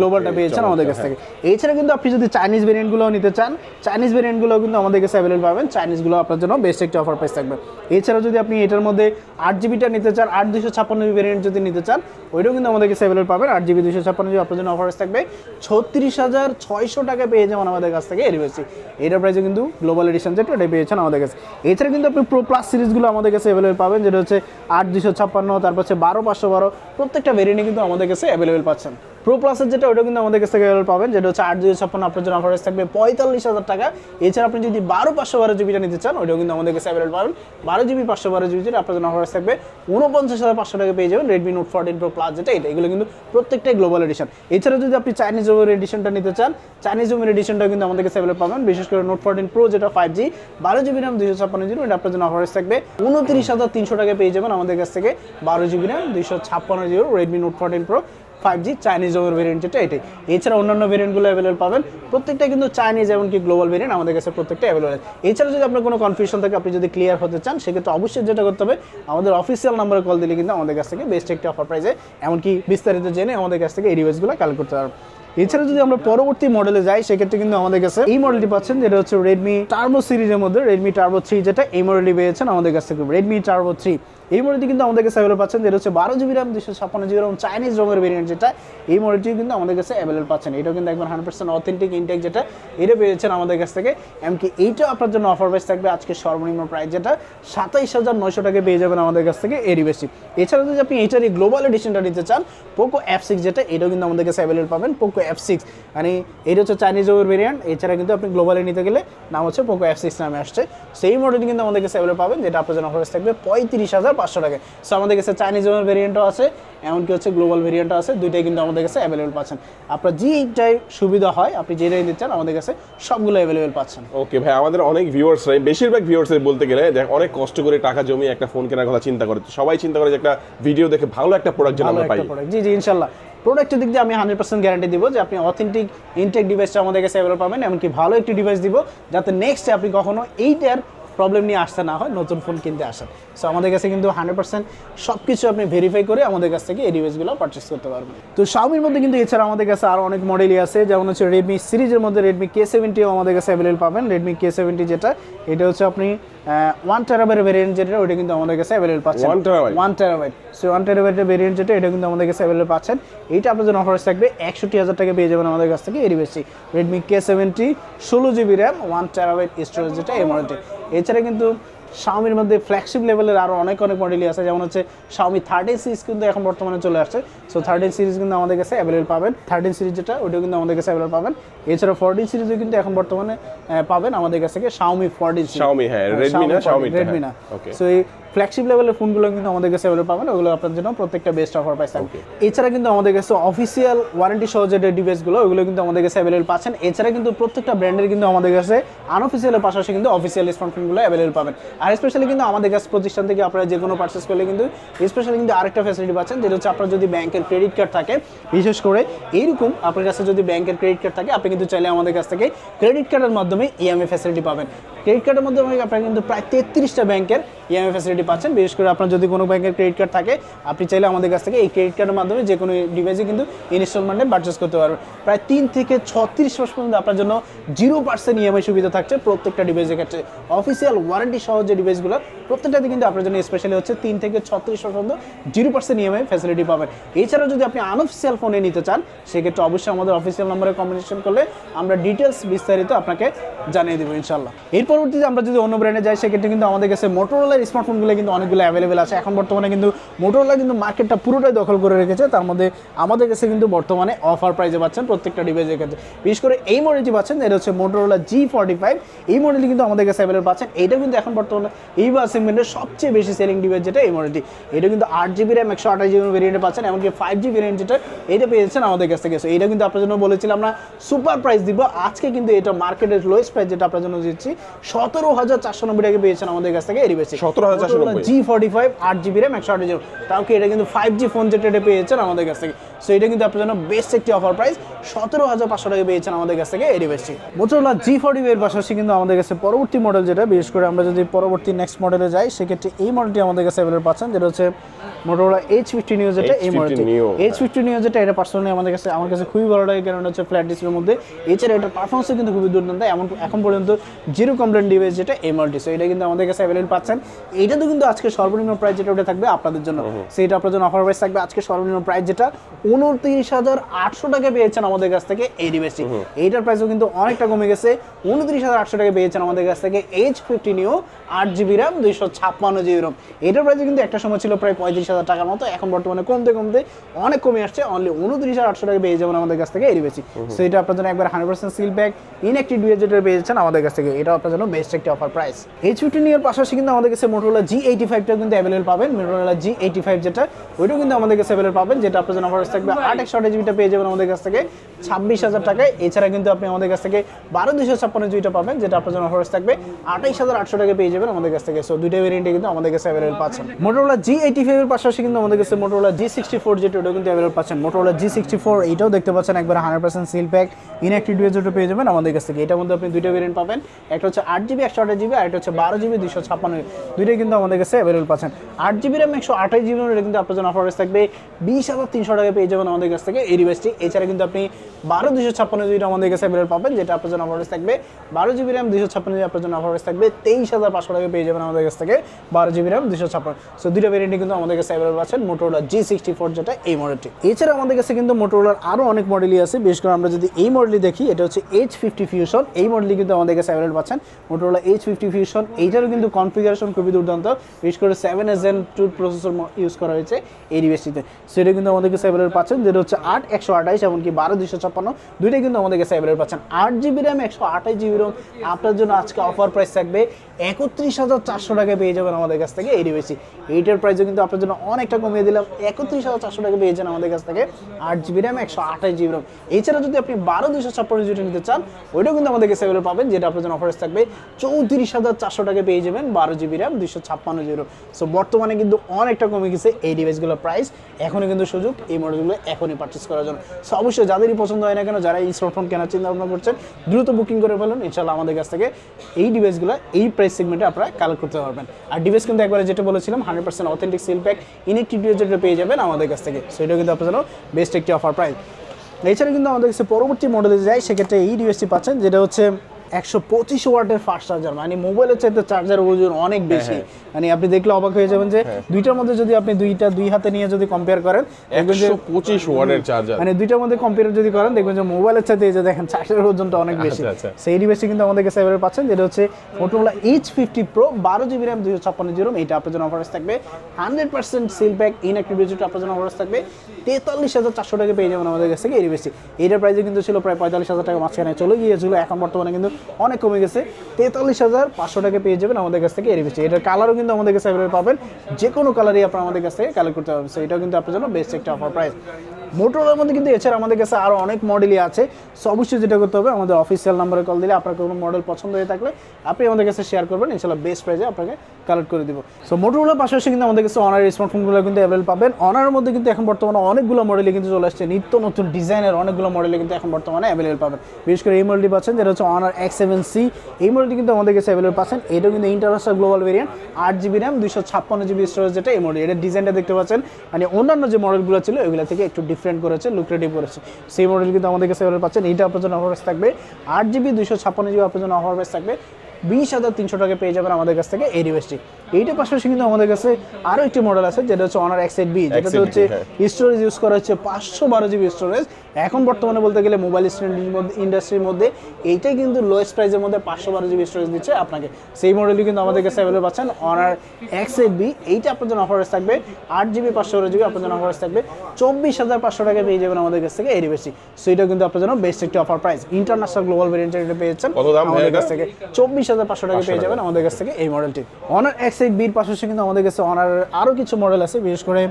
গ্লোবালটা okay, পেয়েছেন আমাদের কাছ থেকে। এছাড়া কিন্তু আপনি যদি চাইনিজ ভেরিয়েন্টগুলো নিতে চান চাইনিজ ভেরিয়েন্টগুলো কিন্তু আমাদের কাছে অ্যাভেলেবল পাবেন। চাইনিজগুলো আপনার জন্য বেস্ট একটা অফার প্রাইস থাকবে। এছাড়া যদি আপনি এটার মধ্যে আট জিবিটা নিতে চান আট দুশো ছাপ্পান্ন জিবি ভেরিয়েন্ট যদি নিতে চান ওইটাও কিন্তু আমাদের কাছে অ্যাভেলেবল পাবেন। আট জিবি দুশো ছাপ্পান্ন জিবি আপনার জন্য অফার প্রাইস থাকবে। ছত্রিশ হাজার ছয়শো টাকা পেয়ে যাবেন আমাদের কাছ থেকে এর বেশি। এটার প্রাইসে কিন্তু গ্লোবাল এডিশন যেটা ওটাই পেয়েছেন আমাদের কাছে। এছাড়া কিন্তু আপনি প্রো প্লাস সিরিজগুলো আমাদের কাছে অ্যাভেলেবল পাবেন যেটা হচ্ছে আট দুশো ছাপ্পান্ন তারপর হচ্ছে বারো পাঁচশো বারো। প্রত্যেকটা ভেরিয়েন্টে কিন্তু আমাদের কাছে অ্যাভেলেবেল পাচ্ছেন। প্রো প্লাসের যেটা, ওটা কিন্তু আমাদের কাছ থেকে পাবেন, যেটা হচ্ছে আট দুশো ছাপ্পান্ন আপনার জন্য অফার থাকবে পঁয়তাল্লিশ হাজার টাকা। এছাড়া আপনি যদি বারো পাঁচশো বারো জিবিটা নিতে চান ওইটাও কিন্তু আমাদের কাছে অ্যাভেলেবল পাবেন। বারো জিবি পাঁচশো বারো জিবি যেটা আপনার জন্য অফার থাকবে। উনপঞ্চাশ হাজার পাঁচশো টাকা পেয়ে যাবেন Redmi Note fourteen Pro plus যেটা, এটা, এগুলো কিন্তু প্রত্যেকটাই গ্লোবাল এডিশন এছাড়া যদি আপনি চাইনিজ জোমের এডিশনটা নিতে চান চাইনিজ জোমের এডিশনটা কিন্তু আমাদের কাছে অ্যাভেলেবল পাবেন। বিশেষ করে নোট ফোরটিন প্রো যেটা ফাইভ জি বারো জিবি র্যাম দুইশো ছাপ্পান্ন জিবি এটা আপনার জন্য অফার থাকবে। উনত্রিশ হাজার তিনশো টাকা পেয়ে যাবেন আমাদের কাছ থেকে বারো জিবি র্যাম দুইশো ছাপ্পান্ন GB Redmi note fourteen pro five G Chinese variant যেটা এটাই। এছাড়া অন্যান্য ভেরিয়েন্টগুলো অ্যাভেলেবল পাবেন। প্রত্যেকটা কিন্তু চাইনিজ এমনকি গ্লোবাল ভেরিয়েন্ট আমাদের কাছে প্রত্যেকটা অ্যাভেলেবল এছাড়া যদি আপনার কোনো কনফিউশন থাকে, আপনি যদি ক্লিয়ার হতে চান, সেক্ষেত্রে অবশ্যই যেটা করতে হবে, আমাদের অফিসিয়াল নাম্বারে কল দিলে কিন্তু আমাদের কাছ থেকে বেস্ট একটা অফার প্রাইজে এমনকি বিস্তারিত জেনে আমাদের কাছ থেকে এই ডিভাইসগুলো কালেক্ট করতে পারবেন। এছাড়া যদি আমরা পরবর্তী মডেলে যাই, সেক্ষেত্রে কিন্তু আমাদের কাছে এই মডেলটি পাচ্ছেন, যেটা হচ্ছে রেডমি টার্বো সিরিজের মধ্যে রেডমি টার্বো থ্রি যেটা এই মডেলটি পেয়েছেন আমাদের কাছ থেকে। রেডমি টার্বো থ্রি এই মডেলটি কিন্তু আমাদের কাছে অ্যাভেলেবল পাচ্ছেন, যেটা হচ্ছে বারো জিবি র্যাম দুশো ছাপ্পান্ন জিবি র্যাম চাইনিজ রঙের ভেরিয়েন্ট যেটা, এই মডেলটি কিন্তু আমাদের কাছে অ্যাভেলেবল পাচ্ছেন। এটাও কিন্তু একবার হান্ড্রেড পার্সেন্ট অথেন্টিক ইনটেক যেটা, এটা পেয়েছেন আমাদের কাছ থেকে। এমনকি এইটাও আপনার জন্য অফার প্রাইস থাকবে আজকে সর্বনিম্ন প্রাইস যেটা সাতাইশ হাজার নয়শো টাকা পেয়ে যাবেন আমাদের কাছ থেকে এরই বেশি এছাড়া যদি আপনি এইটার এই গ্লোবাল এডিশনটা নিতে চান পোকো এফ সিক্স যেটা, এটাও কিন্তু আমাদের কাছে অ্যাভেলেবল পাবেন। পোকো এফ সিক্স মানে এটা হচ্ছে চাইনিজ ওভার ভেরিয়েন্ট এছাড়া কিন্তু আপনি গ্লোবালে নিতে গেলে নাম হচ্ছে পোকো এফ সিক্স নামে আসছে। সেই মডেলটি কিন্তু আমাদের কাছে অ্যাভেলেবল পাবেন যেটা আপনার জন্য অফার থাকবে পঁয়ত্রিশ হাজার পাঁচশো টাকা। সো আমাদের কাছে চাইনিজ ওভার ভেরিয়েন্টও আছে এমনকি হচ্ছে গ্লোবাল ভেরিয়েন্টও আছে দুইটাই কিন্তু আমাদের কাছে অ্যাভেলেবল পাচ্ছেন। আপনার যেটাই সুবিধা হয় আপনি যেটাই নিতে চান আমাদের কাছে সবগুলো অ্যাভেলেবল পাচ্ছেন। ওকে ভাই আমাদের অনেক ভিউয়ার্সরাই বেশিরভাগ ভিউয়ার্সরাই বলতে গেলে দেখ অনেক কষ্ট করে টাকা জমিয়ে একটা ফোন কেনার কথা চিন্তা করে। সবাই চিন্তা করে যে একটা ভিডিও দেখে ভালো একটা প্রোডাক্ট যেন আমরা পাই। জি জি ইনশাল্লাহ। প্রোডাক্টের দিক দিয়ে আমি হান্ড্রেড পার্সেন্ট গ্যারান্টি দিব যে আপনি অথেন্টিক ইনটেক ডিভাইসটা আমাদের কাছে অ্যাভেলেবল পাবেন, এমনকি ভালো একটি ডিভাইস দিব, যাতে নেক্সট আপনি কখনো এইটার প্রবলেম নিয়ে আসতে না হয় নতুন ফোন কিনতে আসেন সো আমাদের কাছে কিন্তু হান্ড্রেড পার্সেন্ট সব কিছু আপনি ভেরিফাই করে আমাদের কাছ থেকে এই ডিভাইসগুলো পারচেস করতে পারবেন। তো শাওমির মধ্যে কিন্তু এছাড়া আমাদের কাছে আরও অনেক মডেলই আছে যেমন হচ্ছে রেডমি সিরিজের মধ্যে রেডমি কে সেভেন্টিও আমাদের কাছে অ্যাভেলেবল পাবেন। রেডমি কে সেভেন্টি যেটা এটা হচ্ছে আপনি ওয়ান টেরাবাইট ভেরিয়েন্ট যেটা ওটা কিন্তু আমাদের কাছে অ্যাভেলেবল পাচ্ছেন? ওয়ান টেরাবাইট সো ওয়ান টেরাবাইটের ভেরিয়েন্ট যেটা এটা কিন্তু আমাদের কাছে অ্যাভেলেবল পাচ্ছেন। এইটা আপনার জন্য অফার থাকবে একষট্টি হাজার টাকা পেয়ে যাবেন আমাদের কাছ থেকে এরই বেশি রেডমি কে সেভেন্টি ষোলো GB RAM one terabyte storage যেটা এই মডেলটি এছাড়া কিন্তু শাওমির মধ্যে ফ্ল্যাগশিপ লেভেলের আরও অনেক অনেক মডেলই আছে। যেমন হচ্ছে শাওমি থার্টিন সিরিজ কিন্তু এখন বর্তমানে চলে আসছে। সো থার্টিন সিরিজ কিন্তু আমাদের কাছে অ্যাভেলেবেল পাবেন। থার্টিন সিরিজ যেটা ওটাও কিন্তু আমাদের কাছে অ্যাভেলেবেল পাবেন। এছাড়া ফোরটিন সিরিজও কিন্তু এখন বর্তমানে পাবেন আমাদের কাছ থেকে শাওমি ফোরটিন Xiaomi, হ্যাঁ, না, রেডমি না। হ্যাঁ, সো এই ফ্ল্যাগশিপ লেভেলের ফোনগুলো কিন্তু আমাদের কাছে অ্যাভেলেবল পাবেন ওগুলো আপনার জন্য প্রত্যেকটা বেস্ট অফার পাইছে এছাড়া কিন্তু আমাদের কাছে অফিসিয়াল ওয়ারেন্টি সহ যে ডিভাইসগুলো ওগুলো কিন্তু আমাদের কাছে অ্যাভেলেবল পাচ্ছেন। এছাড়া কিন্তু প্রত্যেকটা ব্র্যান্ডের কিন্তু আমাদের কাছে আনঅফিসিয়ালের পাশাপাশি কিন্তু অফিসিয়াল স্মার্টফোনগুলো অ্যাভেলেবল পাবেন। আর স্পেশালি কিন্তু আমাদের কাছে প্রতিষ্ঠান থেকে আপনারা যে কোনো পার্চেস করলে কিন্তু স্পেশালি কিন্তু আরেকটা ফ্যাসিলিটি পাচ্ছেন যেটা হচ্ছে আপনার যদি ব্যাংকের ক্রেডিট কার্ড থাকে বিশেষ করে এইরকম আপনার কাছে যদি ব্যাংকের ক্রেডিট কার্ড থাকে আপনি কিন্তু চাইলে আমাদের কাছ থেকে ক্রেডিট কার্ডের মাধ্যমে ইএমআই ফ্যাসিলিটি পাবেন। ক্রেডিট কার্ডের মাধ্যমে আপনারা কিন্তু প্রায় তেত্রিশটা ব্যাংকের ইএমআই ফ্যাসিলিটি পাচ্ছেন, বিশেষ করে আপনার যদি কোনো ব্যাংকের ক্রেডিট কার্ড থাকে, আপনি চাইলে আমাদের কাছ থেকে এই ক্রেডিট কার্ডের মাধ্যমে যে কোনো ডিভাইসে কিন্তু ইনস্টলমেন্টে পারচেস করতে পারবেন। প্রায় তিন থেকে ছত্রিশ মাস পর্যন্ত আপনার জন্য জিরো পার্সেন্ট ইএমআই সুবিধা থাকছে প্রত্যেকটা ডিভাইসের ক্ষেত্রে। অফিসিয়াল ওয়ারেন্টি সহ যে ডিভাইসগুলো প্রত্যেকটাতে কিন্তু আপনার জন্য স্পেশালি হচ্ছে তিন থেকে ছত্রিশ পর্যন্ত জিরো পার্সেন্ট ইএমআই ফ্যাসিলিটি পাবেন। এছাড়াও যদি আপনি আনঅফিসিয়াল ফোনে নিতে চান, সেক্ষেত্রে অবশ্যই আমাদের অফিসিয়াল নাম্বারে কম্বিনেশন করলে আমরা ডিটেলস বিস্তারিত আপনাকে জানিয়ে দেবো ইনশাল্লাহ এর পরবর্তীতে আমরা যদি অন্য ব্র্যান্ডে যাই, সেক্ষেত্রে কিন্তু আমাদের কাছে মোটোরোলার স্মার্টফোনগুলো কিন্তু অনেকগুলো অ্যাভেলেবেল আছে। এখন বর্তমানে কিন্তু মোটোরোলা কিন্তু মার্কেটটা পুরোটাই দখল করে রেখেছে। তার মধ্যে আমাদের কাছে কিন্তু বর্তমানে অফার প্রাইজে পাচ্ছেন প্রত্যেকটা ডিভাইসের ক্ষেত্রে। বিশেষ করে এই মডেলটি পাচ্ছেন, এটা হচ্ছে মোটোরোলা জি ফর্টি ফাইভ এই মডেলটি কিন্তু আমাদের কাছে অ্যাভেলেবল পাচ্ছেন। এটা কিন্তু এখন বর্তমানে এই বা সেগমেন্টের সবচেয়ে বেশি সেলিং ডিভাইস যেটা এই মডেলটি এটা কিন্তু আট জিবি র্যাম একশো আঠাশ জিবি ভেরিয়েন্টে পাচ্ছেন, এমনকি ফাইভ জি ভেরিয়েন্ট যেটা, এটা পেয়েছেন আমাদের কাছ থেকে। এটা কিন্তু আপনার জন্য বলেছিলাম আমরা সুপার প্রাইস দিব। আজকে কিন্তু এটা মার্কেটের লোয়েস্ট প্রাইস যেটা আপনার জন্য দিচ্ছি, সতেরো হাজার চারশো নব্বই টাকা পেয়েছেন আমাদের কাছ থেকে এরই বেশি 17,490 জি ফর্টি ফাইভ আট জিবি র্যাম একশো আঠাশ তাও কি এটা কিন্তু ফাইভ জি ফোন যেটা পেয়েছেন আমাদের কাছ থেকে? সো এটা কিন্তু আপনার জন্য বেস্ট একটি অফার প্রাইস সতেরো হাজার পাঁচশো টাকা পেয়েছেন আমাদের কাছ থেকে এরই বেশি মোটরোলা জি ফর্টি এর পাশাপাশি কিন্তু আমাদের কাছে পরবর্তী মডেল যেটা বিশেষ করে আমরা যদি পরবর্তী নেক্সট মডেলে যাই সেক্ষেত্রে এই মডেলটি আমাদের কাছে অ্যাভেলেবল পাচ্ছেন যেটা হচ্ছে মোটরোলা এইচ ফিফটি নিউ যেটা এই H50 মডেলটি এইচ ফিফটি নিউ যেটা এটা পার্সোনালি আমাদের কাছে আমার কাছে খুবই ভালো লাগে কারণ হচ্ছে ফ্ল্যাট ডিসপ্লের মধ্যে। এছাড়া এটার পারফরমেন্সও কিন্তু খুবই দুর্দান্ত। এমন এখন পর্যন্ত জিরো কমপ্লেন ডিভাইস যেটা এই মডেলটি সো এটা কিন্তু আমাদের কাছে অ্যাভেলেবল পাচ্ছেন। এইটা কিন্তু আজকে সর্বনিম্ন প্রাইস যেটা ওটা থাকবে আপনাদের জন্য। সেইটা আপনার জন্য অফার প্রাইস থাকবে। আজকে সর্বনিম্ন প্রাইস যেটা উনত্রিশ হাজার আটশো টাকা পেয়েছেন আমাদের কাছ থেকে এই ডিভাইসটি এইটার প্রাইসও কিন্তু অনেকটা কমে গেছে। উনত্রিশ হাজার আটশো টাকা পেয়েছেন আমাদের কাছ থেকে এইচ ফিফটি নিউ আট জিবি র্যাম দুইশো ছাপ্পান্ন জিবি রোম এটার প্রাইস কিন্তু একটা সময় ছিল প্রায় পঁয়ত্রিশ হাজার টাকার মতো। এখন বর্তমানে কমতে কমতে অনেক কমে আসছে। অনলি উনত্রিশ হাজার আটশো টাকা পেয়ে যাবেন আমাদের কাছ থেকে এই বেশি সো এটা আপনার জন্য একবার hundred percent seal bag inactive ডুয়ে যেটা পেয়ে যাচ্ছেন আমাদের কাছ থেকে। এটা আপনার জন্য বেস্ট একটা অফার প্রাইস এইচ ফিফটি নিয়ের পাশাপাশি কিন্তু আমাদের কাছে মোটোলা জি এইটি ফাইভটাও কিন্তু অ্যাভেলেবল পাবেন। মোটোলা জি এইটি ফাইভ যেটা, ওইটাও কিন্তু আমাদের কাছে অ্যাভেলেবল পাবেন, যেটা আপনার জন্য অফার থাকবে আট একশো আট জিবিটা পেয়ে যাবেন আমাদের কাছ থেকে। ছাব্বিশ হাজার টাকায়। এছাড়া কিন্তু আপনি আমাদের কাছ থেকে বারো দুশো ছাপ্পান্ন জিবিটা পাবেন, যেটা আপনার জন্য অফার থাকবে আঠাইশ হাজার আটশো টাকা পেয়ে যাবেন আমাদের কাছ থেকে। সো দুইটা ভেরিয়েন্টে কিন্তু আমাদের কাছে অ্যাভেলেবল পাচ্ছেন। মোটোলা জি এইটি ফাইভের পাশাপাশি কিন্তু আমাদের কাছে মোটোলা জি সিক্সটি ফোর যেটা ওটা কিন্তু অ্যাভেলেবল পাচ্ছেন। মোটোলা জি সিক্সটি ফোর এইটাও দেখতে পাচ্ছেন একবার hundred percent seal pack inactive যেটা পেয়ে যাবেন আমাদের কাছ থেকে। এটার মধ্যে আপনি দুইটা ভেরিয়েন্ট পাবেন। একটা হচ্ছে আট জিবি, একশো আঠাশ জিবি, আর একটা হচ্ছে বারো জিবি দুশো ছাপ্পান্ন দুইটাই কিন্তু আমাদের কাছে অ্যাভেলেবল পাচ্ছেন। আট জিবি র্যাম একশো আঠাশ জিবি এটা কিন্তু আপনার জন্য অফার থাকবে। বিশ হাজার তিনশো টাকা পেয়ে যাবেন আমাদের কাছ থেকে এই ডিভাইসটি এছাড়া কিন্তু আপনি বারো দুশো ছাপ্পান্ন জিবিটা আমাদের কাছে অ্যাভেলেবল পাবেন, যেটা আপনার জন্য অফার থাকবে। বারো জিবি র্যাম দুশো ছাপ্পান্ন জিবি আপনার জন্য অফার থাকবে। তেইশ হাজার পাঁচশো টাকা পেয়ে যাবেন আমাদের কাছ থেকে বারো জিবি র্যাম দুশো ছাপ্পান্ন। সো দুইটা ভেরিয়েন্টই কিন্তু আমাদের কাছে অ্যাভেলেবল আছেন মোটোরোলা জি সিক্সটি ফোর যেটা এই মডেলটি এছাড়া আমাদের কাছে কিন্তু মোটোরোলার আরও অনেক মডেলই আছে। বিশেষ করে আমরা যদি এই মডেলই দেখি, এটা হচ্ছে এইচ ফিফটি ফিউশন এই মডেলই কিন্তু আমাদের কাছে অ্যাভেলেবল পাচ্ছেন মোটোরোলা এইচ ফিফটি ফিউশন এইটারও কিন্তু কনফিগারেশন খুবই দুর্দান্ত। বিশেষ করে seven S N two processor use করা হয়েছে এই ডিভাইসটিতে সেটা কিন্তু আমাদের কাছে পাচ্ছেন, যেটা হচ্ছে আট একশো আঠাইশ এমনকি বারো দুশো ছাপ্পান্ন। দুইটাই কিন্তু আমাদের কাছে পাচ্ছেন। আট জিবি র্যাম একশো আঠাশ জিবি র্যাম আপনার জন্য আজকে অফার প্রাইস থাকবে একত্রিশ হাজার চারশো টাকায় পেয়ে যাবেন আমাদের কাছ থেকে এই ডিভাইসটি এইটার প্রাইসও কিন্তু আপনার জন্য অনেকটা কমিয়ে দিলাম, একত্রিশ হাজার চারশো টাকা পেয়ে যান আমাদের কাছ থেকে আট জিবি র্যাম একশো আঠাশ জিবি র্যাম এছাড়া যদি আপনি বারো দুশো ছাপ্পান্ন জিবি নিতে চান, ওইটাও কিন্তু আমাদের কাছে পাবেন, যেটা আপনার জন্য অফার থাকবে চৌত্রিশ হাজার চারশো টাকা পেয়ে যাবেন বারো জিবি র্যাম দুশো ছাপ্পান্ন। জিবি জিরো সো বর্তমানে কিন্তু অনেকটা কমে গেছে এই ডিভাইসগুলোর প্রাইস এখনই কিন্তু সুযোগ এই মডেলগুলো এখনই পারচেস করার জন্য। সো অবশ্যই যাদেরই পছন্দ হয় না কেন, যারা এই স্মার্টফোন কেনার চিন্তা ভাবনা করছেন, দ্রুত বুকিং করে ফেলুন। ইনশাল্লাহ আমাদের কাছ থেকে এই ডিভাইসগুলো এই প্রাইস সেগমেন্টে আপনারা কালেক্ট করতে পারবেন। আর ডিভাইস কিন্তু একবারে যেটা বলেছিলাম hundred percent authentic seal pack inactive যেটা পেয়ে যাবেন আমাদের কাছ থেকে। সেটা কিন্তু আপনার জন্য বেস্ট একটি অফার প্রাইস এছাড়া কিন্তু আমাদের কাছে পরবর্তী মডেলে যাই, সেক্ষেত্রে এই ডিভাইসটি পাচ্ছেন, যেটা হচ্ছে একশো পঁচিশ ওয়াটের ফাস্ট চার্জার মানে মোবাইলের চাইতে চার্জার ওজন অনেক বেশি। মানে আপনি দেখলে অবাক হয়ে যাবেন যে দুইটার মধ্যে যদি আপনি দুইটা দুই হাতে নিয়ে যদি কম্পেয়ার করেন দেখবেন যে পঁচিশ ওয়ার্ডের চার্জার মানে দুইটার মধ্যে কম্পেয়ার যদি করেন দেখবেন যে মোবাইলের চাইতে এই যে দেখেন চার্জারের ওজনটা অনেক বেশি। আচ্ছা, আচ্ছা। সেই কিন্তু আমাদের কাছে এবারে পাচ্ছেন যেটা হচ্ছে এইচ ফিফটি প্রো বারো জিবি র্যাম দুশো ছাপ্পান্ন জিরো এইটা আপনার জন্য অফারেস থাকবে। Hundred percent seal pack inactive যেটা আপনার জন্য অফারেস থাকবে। তেতাল্লিশ হাজার চারশো টাকা পেয়ে যাবেন আমাদের কাছ থেকে এই ডিভাইসটি এইটার প্রাইসে কিন্তু ছিল প্রায় পঁয়তাল্লিশ হাজার টাকা মাঝখানে। চলে গিয়েছিল এখন বর্তমানে কিন্তু অনেক কমে গেছে। তেতাল্লিশ হাজার পাঁচশো টাকা পেয়ে যাবেন আমাদের কাছ থেকে এর বেশি এটার কালারও কিন্তু আমাদের কাছে অ্যাভেলেবল পাবেন। যে কোনো কালারই আপনার আমাদের কাছ থেকে কালেক্ট করতে পারবেন। এটাও কিন্তু আপনার জন্য বেস্ট একটা অফার প্রাইস মোটরোলার মধ্যে কিন্তু এছাড়া আমাদের কাছে আরও অনেক মডেলই আছে। সো অবশ্যই যেটা করতে হবে, আমাদের অফিসিয়াল নাম্বারে কল দিলে আপনার কোনো মডেল পছন্দ হয়ে থাকলে আপনি আমাদের কাছে শেয়ার করবেন। ইনশাল্লাহ বেস্ট প্রাইসে আপনাকে কালেক্ট করে দিব। সো মোটরোলার পাশাপাশি কিন্তু আমাদের কাছে অনার স্মার্টফোনগুলো কিন্তু অ্যাভেলেবল পাবেন। অনারের মধ্যে কিন্তু এখন বর্তমানে অনেকগুলো মডেলে কিন্তু চলে আসছে। নিত্য নতুন ডিজাইনের অনেকগুলো মডেলে কিন্তু এখন বর্তমানে অ্যাভেলেবল পাবেন। বিশেষ করে এই মডেলটি পাচ্ছেন, যেটা হচ্ছে অনার এক্স সেভেন সি এই মডেলটি কিন্তু আমাদের কাছে অ্যাভেলেবল পাচ্ছেন। এটাও কিন্তু ইন্টারন্যাশনাল গ্লোবাল ভেরিয়েন্ট আট জিবি র্যাম দুশো ছাপ্পান্ন জিবি স্টোরেজ যেটা এই মডেল এটা ডিজাইনটা দেখতে পাচ্ছেন মানে অন্যান্য যে মডেলগুলো ছিল ওইগুলো থেকে একটু ডিফারেন্ট করেছে লুক্রেটিভ করেছে। সেই মডেল কিন্তু আমাদের কাছে অ্যাভেলেবল পাচ্ছেন, এইটা আপনার জন্য অফার থাকবে। আট জিবি দুশো ছাপ্পান্ন জিবি আপনার জন্য অফার থাকবে। বিশ হাজার তিনশো টাকা পেয়ে যাবেন আমাদের কাছ থেকে এই ডিভাইসটি এইটার পাশাপাশি কিন্তু আমাদের কাছে আরও একটি মডেল আছে যেটা হচ্ছে অনার এক্স এইট বি যেটাতে হচ্ছে হ্যাঁ। স্টোরেজ ইউজ করা হচ্ছে পাঁচশো বারো জিবি স্টোরেজ এখন বর্তমানে বলতে গেলে মোবাইল ইন্ডাস্ট্রির মধ্যে এইটাই কিন্তু লোয়েস্ট প্রাইসের মধ্যে পাঁচশো বারো জিবি স্টোরেজ দিচ্ছে আপনাকে। সেই মডেলই কিন্তু আমাদের কাছে অ্যাভেলেবল পাচ্ছেন অনার এক্স এইট বি এইটা আপনার জন্য অফারেজ থাকবে আট জিবি পাঁচশো বারো জিবি আপনার জন্য অফারেজ থাকবে। চব্বিশ হাজার পাঁচশো টাকা পেয়ে যাবেন আমাদের কাছ থেকে এই ডিভাইসটি সো এটা কিন্তু আপনার জন্য বেস্ট একটি অফার প্রাইস ইন্টারন্যাশনাল গ্লোবাল ভেরিয়েন্টের এটা পেয়েছেন আমাদের কাছ থেকে। চব্বিশ হাজার পাঁচশো টাকা পেয়ে যাবেন আমাদের কাছ থেকে এই মডেলটি অনার এক্স এইট বির পাশাপাশি কিন্তু আমাদের কাছে অনার আরও কিছু মডেল আছে বিশেষ করে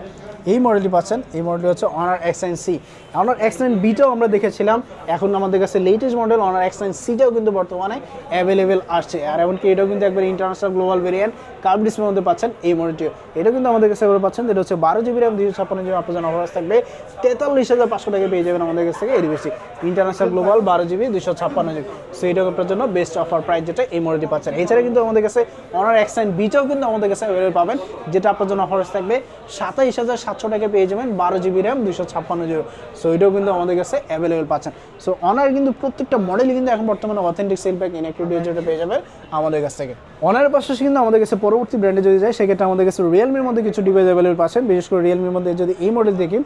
এই মডেলটি পাচ্ছেন। এই মডেলটি হচ্ছে Honor X nine C Honor X nine বিটাও আমরা দেখেছিলাম। এখন আমাদের কাছে latest model Honor X nine সিটাও কিন্তু বর্তমানে অ্যাভেলেবেল আসছে। আর এমনকি এটাও কিন্তু একবার ইন্টারন্যাশনাল গ্লোবাল ভেরিয়েন্ট কার্ভ ডিসপ্লের মধ্যে পাচ্ছেন এই মডেলটিও এটা কিন্তু আমাদের কাছে পাচ্ছেন। যেটা হচ্ছে বারো জিবি র্যাম দুশো ছাপ্পান্ন জিবি আপনার জন্য অফার থাকবে। তেতাল্লিশ হাজার পাঁচশো টাকা পেয়ে যাবেন আমাদের কাছ থেকে এর বেশি ইন্টারন্যাশনাল গ্লোবাল বারো জিবি দুশো ছাপ্পান্ন জিবি সো এটা আপনার জন্য বেস্ট অফার প্রাইস যেটা এই মডেলটি পাচ্ছেন। এছাড়া কিন্তু আমাদের কাছে অনার এক্স নাইন বিটাও কিন্তু আমাদের কাছে অ্যাভেলেবল পাবেন। যেটা আপনার জন্য অফার থাকবে সাতাইশ হাজার সাতশো টাকা পেয়ে যাবেন, বারো জিবি র্যাম দুশো ছাপ্পান্ন জিবি সো এটাও কিন্তু আমাদের কাছে অ্যাভেলেবেল পাচ্ছেন। সো অনার কিন্তু প্রত্যেকটা মডেলই কিন্তু এখন বর্তমানে অথেন্টিক সেল প্যাক ইনএক্টিভ যেটা পেয়ে যাবে আমাদের কাছ থেকে। অনারের পাশাপাশি কিন্তু আমাদের কাছে পরবর্তী ব্র্যান্ডে যদি যায় সেক্ষেত্রে আমাদের কাছে রিয়েলমির মধ্যে কিছু ডিভাইস অ্যাভেলেবেল পাচ্ছেন। বিশেষ করে রিয়েলমির মধ্যে যদি এই মডেল দেখি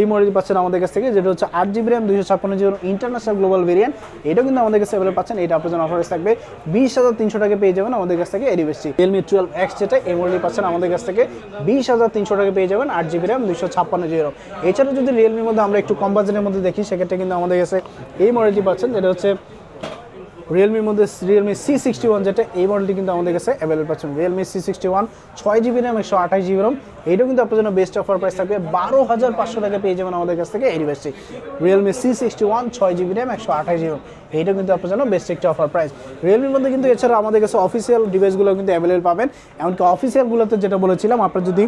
এই মডেল পাচ্ছেন আমাদের কাছ থেকে, যেটা হচ্ছে আট জিবি র্যাম দুশো ছাপ্পান্ন জিবি ইন্টারন্যাশনাল গ্লোবাল ভেরিয়েন্ট এটাও কিন্তু আমাদের কাছে অ্যাভেলেবল পাচ্ছেন, এটা আপনার জন্য অফার থাকবে। বিশ হাজার তিনশো টাকা পেয়ে যাবেন আমাদের কাছ থেকে এরই বেশি রিয়েলমি টুয়েলভ এক্স যেটা, এই মডেল পাচ্ছেন আমাদের কাছ থেকে। বিশ হাজার তিনশো টাকা পেয়ে যাবেন আট জিবি র্যাম দুশো ছাপ্পান্ন জিবি র্যাম এছাড়া যদি রিয়েলমির মধ্যে আমরা একটু কম বাজেটের মধ্যে দেখি, সেক্ষেত্রে কিন্তু আমাদের কাছে এই মডেলটি পাচ্ছেন, যেটা হচ্ছে রিয়েলমির মধ্যে রিয়েলমি সি সিক্সটি ওয়ান যেটা এই মডেলটি কিন্তু আমাদের কাছে অ্যাভেলেবল পাচ্ছেন। রিয়েলমি সি সিক্সটি ওয়ান ছয় জিবি র্যাম একশো আঠাশ জিবি র্যাম এইটাও কিন্তু আপনার জন্য বেস্ট অফার প্রাইস থাকবে। বারো হাজার পাঁচশো টাকা পেয়ে যাবেন আমাদের কাছ থেকে এরই বেশি রিয়েলমি সি সিক্সটি ওয়ান ছয় জিবি র্যাম একশো আঠাশ জিবি র্যাম এইটাও কিন্তু আপনার জন্য বেস্ট একটা অফার প্রাইস রিয়েলমির মধ্যে কিন্তু এছাড়া আমাদের কাছে অফিসিয়াল ডিভাইসগুলো কিন্তু অ্যাভেলেবল পাবেন। এমনকি অফিসিয়ালগুলোতে যেটা বলেছিলাম, আপনার যদি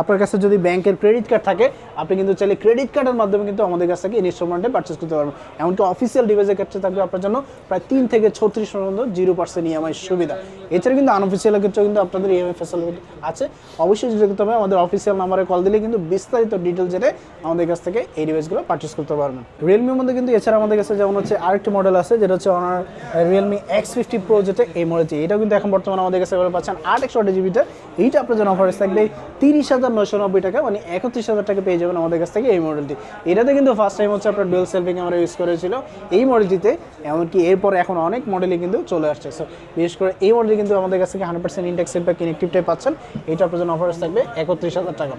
আপনার কাছে যদি ব্যাংকের ক্রেডিট কার্ড থাকে, আপনি কিন্তু চাইলে ক্রেডিট কার্ডের মাধ্যমে কিন্তু আমাদের কাছ থেকে ইনস্টলমেন্টে পারচেস করতে পারবেন। এমনকি অফিসিয়াল ডিভাইসের ক্ষেত্রে থাকবে আপনার জন্য প্রায় তিন থেকে ছত্রিশ পর্যন্ত জিরো পার্সেন্ট ইএমআই সুবিধা। এছাড়া কিন্তু আনঅফিসিয়াল ক্ষেত্রে কিন্তু আপনাদের ইএমআই ফ্যাসিলিটি আছে। অবশ্যই যেটা করতে হবে আমাদের অফিসিয়াল নাম্বারে কল দিলে কিন্তু বিস্তারিত ডিটেল জেনে আমাদের কাছ থেকে এই ডিভাইসগুলো পারচেস করতে পারবেন। রিয়েলমির মধ্যে কিন্তু এছাড়া আমাদের কাছে যেমন হচ্ছে আরেকটি মডেল আছে, যেটা হচ্ছে আমার রিয়েলমি এক্স ফিফটি প্রো যেটা এই মডেলটি এটাও কিন্তু এখন বর্তমানে আমাদের কাছে পাচ্ছেন আট একশো জিবিতে এইটা আপনার জন্য অফারস থাকবে তিরিশ হাজার নশো নব্বই টাকা মানে একত্রিশ হাজার টাকা পেয়ে যাবেন আমাদের কাছ থেকে এই মডেলটি এটাতে কিন্তু ফার্স্ট টাইম হচ্ছে আপনার ডুয়েল সেলফি ক্যামেরা ইউজ করেছিল এই মডেলটিতে এমনকি এরপর এখন অনেক মডেলই কিন্তু চলে আসছে। সো বিশেষ করে এই মডেল কিন্তু আমাদের কাছ থেকে হান্ড্রেড পার্সেন্ট ইন্ডেক্স বা কানেক্টিভটাই পাচ্ছেন। এটা আপনার জন্য অফারস থাকবে একত্রিশ হাজার টাকা।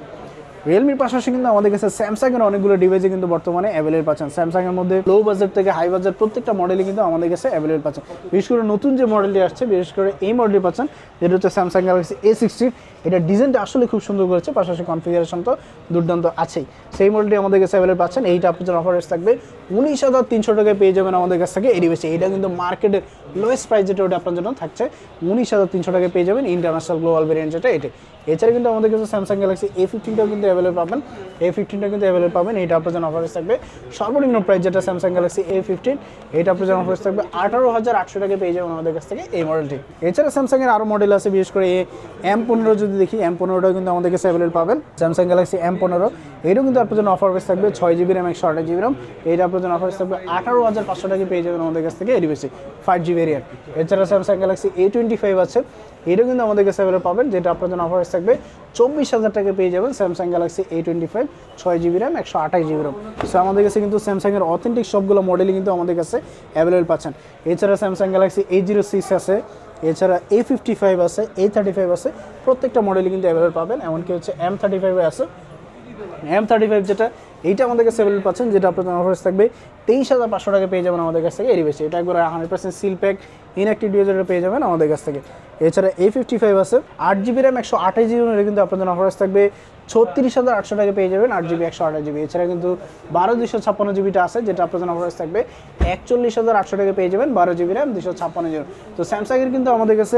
রিয়েলমির পাশাপাশি কিন্তু আমাদের কাছে স্যামসাংয়ের অনেকগুলো ডিভাইসে কিন্তু বর্তমানে অ্যাভেলেবল পাচ্ছেন। স্যামসাংয়ের মধ্যে লো বাজেট থেকে হাই বাজেট প্রত্যেকটা মডেলই কিন্তু আমাদের কাছে অ্যাভেলেবল পাচ্ছেন। বিশেষ করে নতুন যে মডেলটি আসছে, বিশেষ করে এই মডেলটি পাচ্ছেন, যেটা হচ্ছে স্যামসাং গ্যালাক্সি এ সিক্সটি এটা ডিজাইনটা আসলে খুব সুন্দর করেছে, পাশাপাশি কনফিগারেশন তো দুর্দান্ত আছেই। সেই মডেলটি আমাদের কাছে অ্যাভেলেবল পাচ্ছেন, এইটা আপনার জন্য অফার থাকবে। উনিশ হাজার তিনশো টাকায় পেয়ে যাবেন আমাদের কাছ থেকে এরই বেশি এটা কিন্তু মার্কেটের লোয়েস্ট প্রাইস যেটা ওটা আপনার জন্য থাকছে উনিশ হাজার তিনশো টাকায় পেয়ে যাবেন ইন্টারন্যাশনাল গ্লোবাল ভেরিয়েন্ট যেটা এটি এছাড়া কিন্তু আমাদের কাছে স্যামসাং গ্যালাক্সি এ ফিফটিনটাও কিন্তু অ্যাভেলেবল পাবেন। এ ফিফটিনটা কিন্তু অ্যাভেলেবল পাবেন এইটা আপনার জন্য অফার থাকবে। সর্বনিম্ন প্রাইস যেটা স্যামসাং গ্যালাক্সি এ ফিফটিন এইটা আপনার জন্য অফার থাকবে আঠারো হাজার আটশো টাকা পেয়ে যাবেন আমাদের কাছ থেকে এই মডেলটি এছাড়া স্যামসাংয়ের আরও মডেল আছে, বিশেষ করে এ এম পনেরো যদি দেখি, এম পনেরোটাও কিন্তু আমাদের কাছে অ্যাভেলেবল পাবেন। স্যামসাং গ্যালাক্সি এম পনেরো, এটাও কিন্তু আপনার জন্য অফার বেস থাকবে, ছয় জিবি র্যাম একশো আঠাশ জিবি র্যাম এইটা আপনার জন্য অফার থাকবে আঠারো হাজার পাঁচশো টাকা পেয়ে যাবেন আমাদের কাছ থেকে এটি বেশি ফাইভ জি ভেরিয়েন্ট এছাড়া Samsung Galaxy A twenty five আছে। এটাও কিন্তু আমাদের কাছে পাবেন, যেটা আপনার জন্য অফার থাকবে। চব্বিশ হাজার টাকা পেয়ে যাবেন Samsung Galaxy A twenty five ছয় জিবি র্যাম একশো আঠাশ জিবি র্যাম সো আমাদের কাছে কিন্তু স্যামসাংয়ের অথেন্টিক সবগুলো মডেলই কিন্তু আমাদের কাছে অ্যাভেলেবল পাচ্ছেন। এছাড়া Samsung Galaxy A zero six আছে, এছাড়া এ ফিফটি ফাইভ আছে এ থার্টি ফাইভ আছে। প্রত্যেকটা মডেলই কিন্তু অ্যাভেলেবল পাবেন, এমনকি হচ্ছে এম থার্টি ফাইভে আছে। এম থার্টি ফাইভ যেটা এইটা আমাদের কাছে অ্যাভেলেবল পাচ্ছেন, যেটা আপনাদের অফার থাকবে। তেইশ হাজার পাঁচশো টাকা পেয়ে যাবেন আমাদের কাছ থেকে এরই বেশি এটা একবার hundred percent seal pack inactive ডিউজারটা পেয়ে যাবেন আমাদের কাছ থেকে। এছাড়া এ ফিফটি ফাইভ আছে, আট জিবি র্যাম একশো আঠাশ জিবি কিন্তু আপনাদের অফার থাকবে। ছত্রিশ হাজার আটশো টাকা পেয়ে যাবেন আট জিবি, একশো আঠাশ জিবি। এছাড়া কিন্তু বারো দুশো ছাপ্পান্ন জিবিটা আছে, যেটা আপনাদের অফার থাকবে। একচল্লিশ হাজার আটশো টাকা পেয়ে যাবেন বারো জিবি র্যাম দুশো ছাপ্পান্ন জিবি। তো স্যামসাংয়ের কিন্তু আমাদের কাছে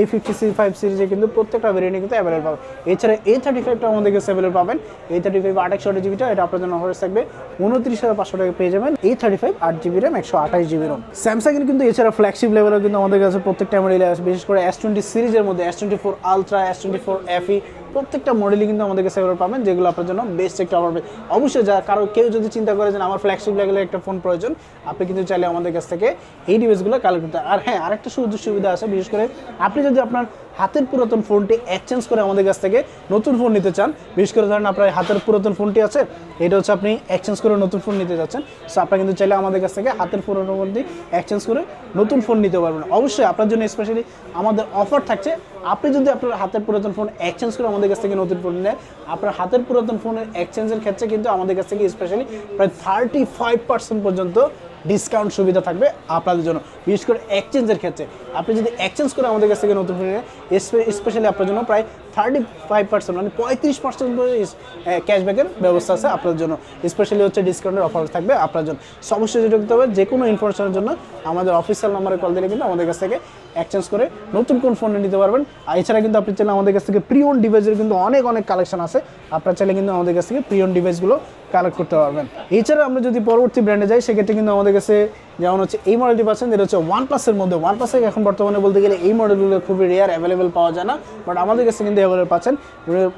এ ফিফটি সি ফাইভ সিরিজে কিন্তু প্রত্যেকটা ভেরিয়েন্টে কিন্তু অ্যাভেলেবল পাবেন। এছাড়া এ থার্টি ফাইভটা আমাদের কাছে অ্যাভেলেবল পাবেন। এ থার্টি ফাইভ আট একশো জিবিটা, এটা আপনাদের অফার থাকবে। উনত্রিশ হাজার পাঁচশো টাকা পেয়ে যাবেন এ থার্টি ফাইভ আট জিবি র্যাম, একশো আঠাশ জিবি রম স্যামসাংয়ের কিন্তু এছাড়া ফ্ল্যাগশিপ লেভেলেও কিন্তু আমাদের কাছে প্রত্যেকটা মডেল আছে। বিশেষ করে এস টোয়েন্টি সিরিজের মধ্যে S twenty four ultra S twenty four FE প্রত্যেকটা মডেলই কিন্তু আমাদের কাছে পাবেন, যেগুলো আপনার জন্য বেস্ট একটা অফার অবশ্যই যা কারও কেউ যদি চিন্তা করে যে আমার ফ্ল্যাগশিপ লেভেলের একটা ফোন প্রয়োজন, আপনি কিন্তু চাইলে আমাদের কাছ থেকে এই ডিভাইসগুলো কালেক্ট করতে আর হ্যাঁ আরেকটা সুযোগ সুবিধা আছে, বিশেষ করে আপনি যদি আপনার হাতের পুরাতন ফোনটি এক্সচেঞ্জ করে আমাদের কাছ থেকে নতুন ফোন নিতে চান। বিশেষ করে ধরেন আপনার হাতের পুরাতন ফোনটি আছে, এটা হচ্ছে আপনি এক্সচেঞ্জ করে নতুন ফোন নিতে যাচ্ছেন। সো আপনার কিন্তু চাইলে আমাদের কাছ থেকে হাতের পুরাতন ফোনটি এক্সচেঞ্জ করে নতুন ফোন নিতে পারবেন। অবশ্যই আপনার জন্য স্পেশালি আমাদের অফার থাকছে। আপনি যদি আপনার হাতের পুরাতন ফোন এক্সচেঞ্জ করে আমাদের কাছ থেকে নতুন ফোন নেন, আপনার হাতের পুরাতন ফোনের এক্সচেঞ্জের ক্ষেত্রে কিন্তু আমাদের কাছ থেকে স্পেশালি প্রায় থার্টি ফাইভ পার্সেন্ট পর্যন্ত ডিসকাউন্ট সুবিধা থাকবে আপনাদের জন্য। বিশেষ করে এক্সচেঞ্জের ক্ষেত্রে। আপনি যদি এক্সচেঞ্জ করে আমাদের কাছ থেকে নতুন ফোন স্পেশালি আপনার জন্য প্রায় থার্টি ফাইভ পার্সেন্ট মানে পঁয়ত্রিশ পার্সেন্ট ক্যাশব্যাকের ব্যবস্থা আছে আপনার জন্য। স্পেশালি হচ্ছে ডিসকাউন্টের অফার থাকবে আপনার জন্য। অবশ্যই যেটা করতে হবে যে কোনো ইনফরমেশনের জন্য আমাদের অফিসিয়াল নাম্বারে কল দিলে কিন্তু আমাদের কাছ থেকে এক্সচেঞ্জ করে নতুন কোন ফোন নিতে পারবেন। আর এছাড়া কিন্তু আপনি চাইলে আমাদের কাছ থেকে প্রিয়ন ডিভাইসের কিন্তু অনেক অনেক কালেকশন আছে। আপনার চাইলে কিন্তু আমাদের কাছ থেকে প্রিয়ন ডিভাইসগুলো কালেক্ট করতে পারবেন। এছাড়া আমরা যদি পরবর্তী ব্র্যান্ডে যাই, সেক্ষেত্রে কিন্তু আমাদের কাছে যেমন হচ্ছে এই মডেলটি পাচ্ছেন, যেটা হচ্ছে ওয়ান প্লাসের মধ্যে। ওয়ান প্লাসের এখন বর্তমানে বলতে গেলে এই মডেলগুলো খুবই রেয়ার অ্যাভেলেবেল পাওয়া যায় না। বাট আমাদের কাছে কিন্তু অ্যাভেলেবল পাচ্ছেন।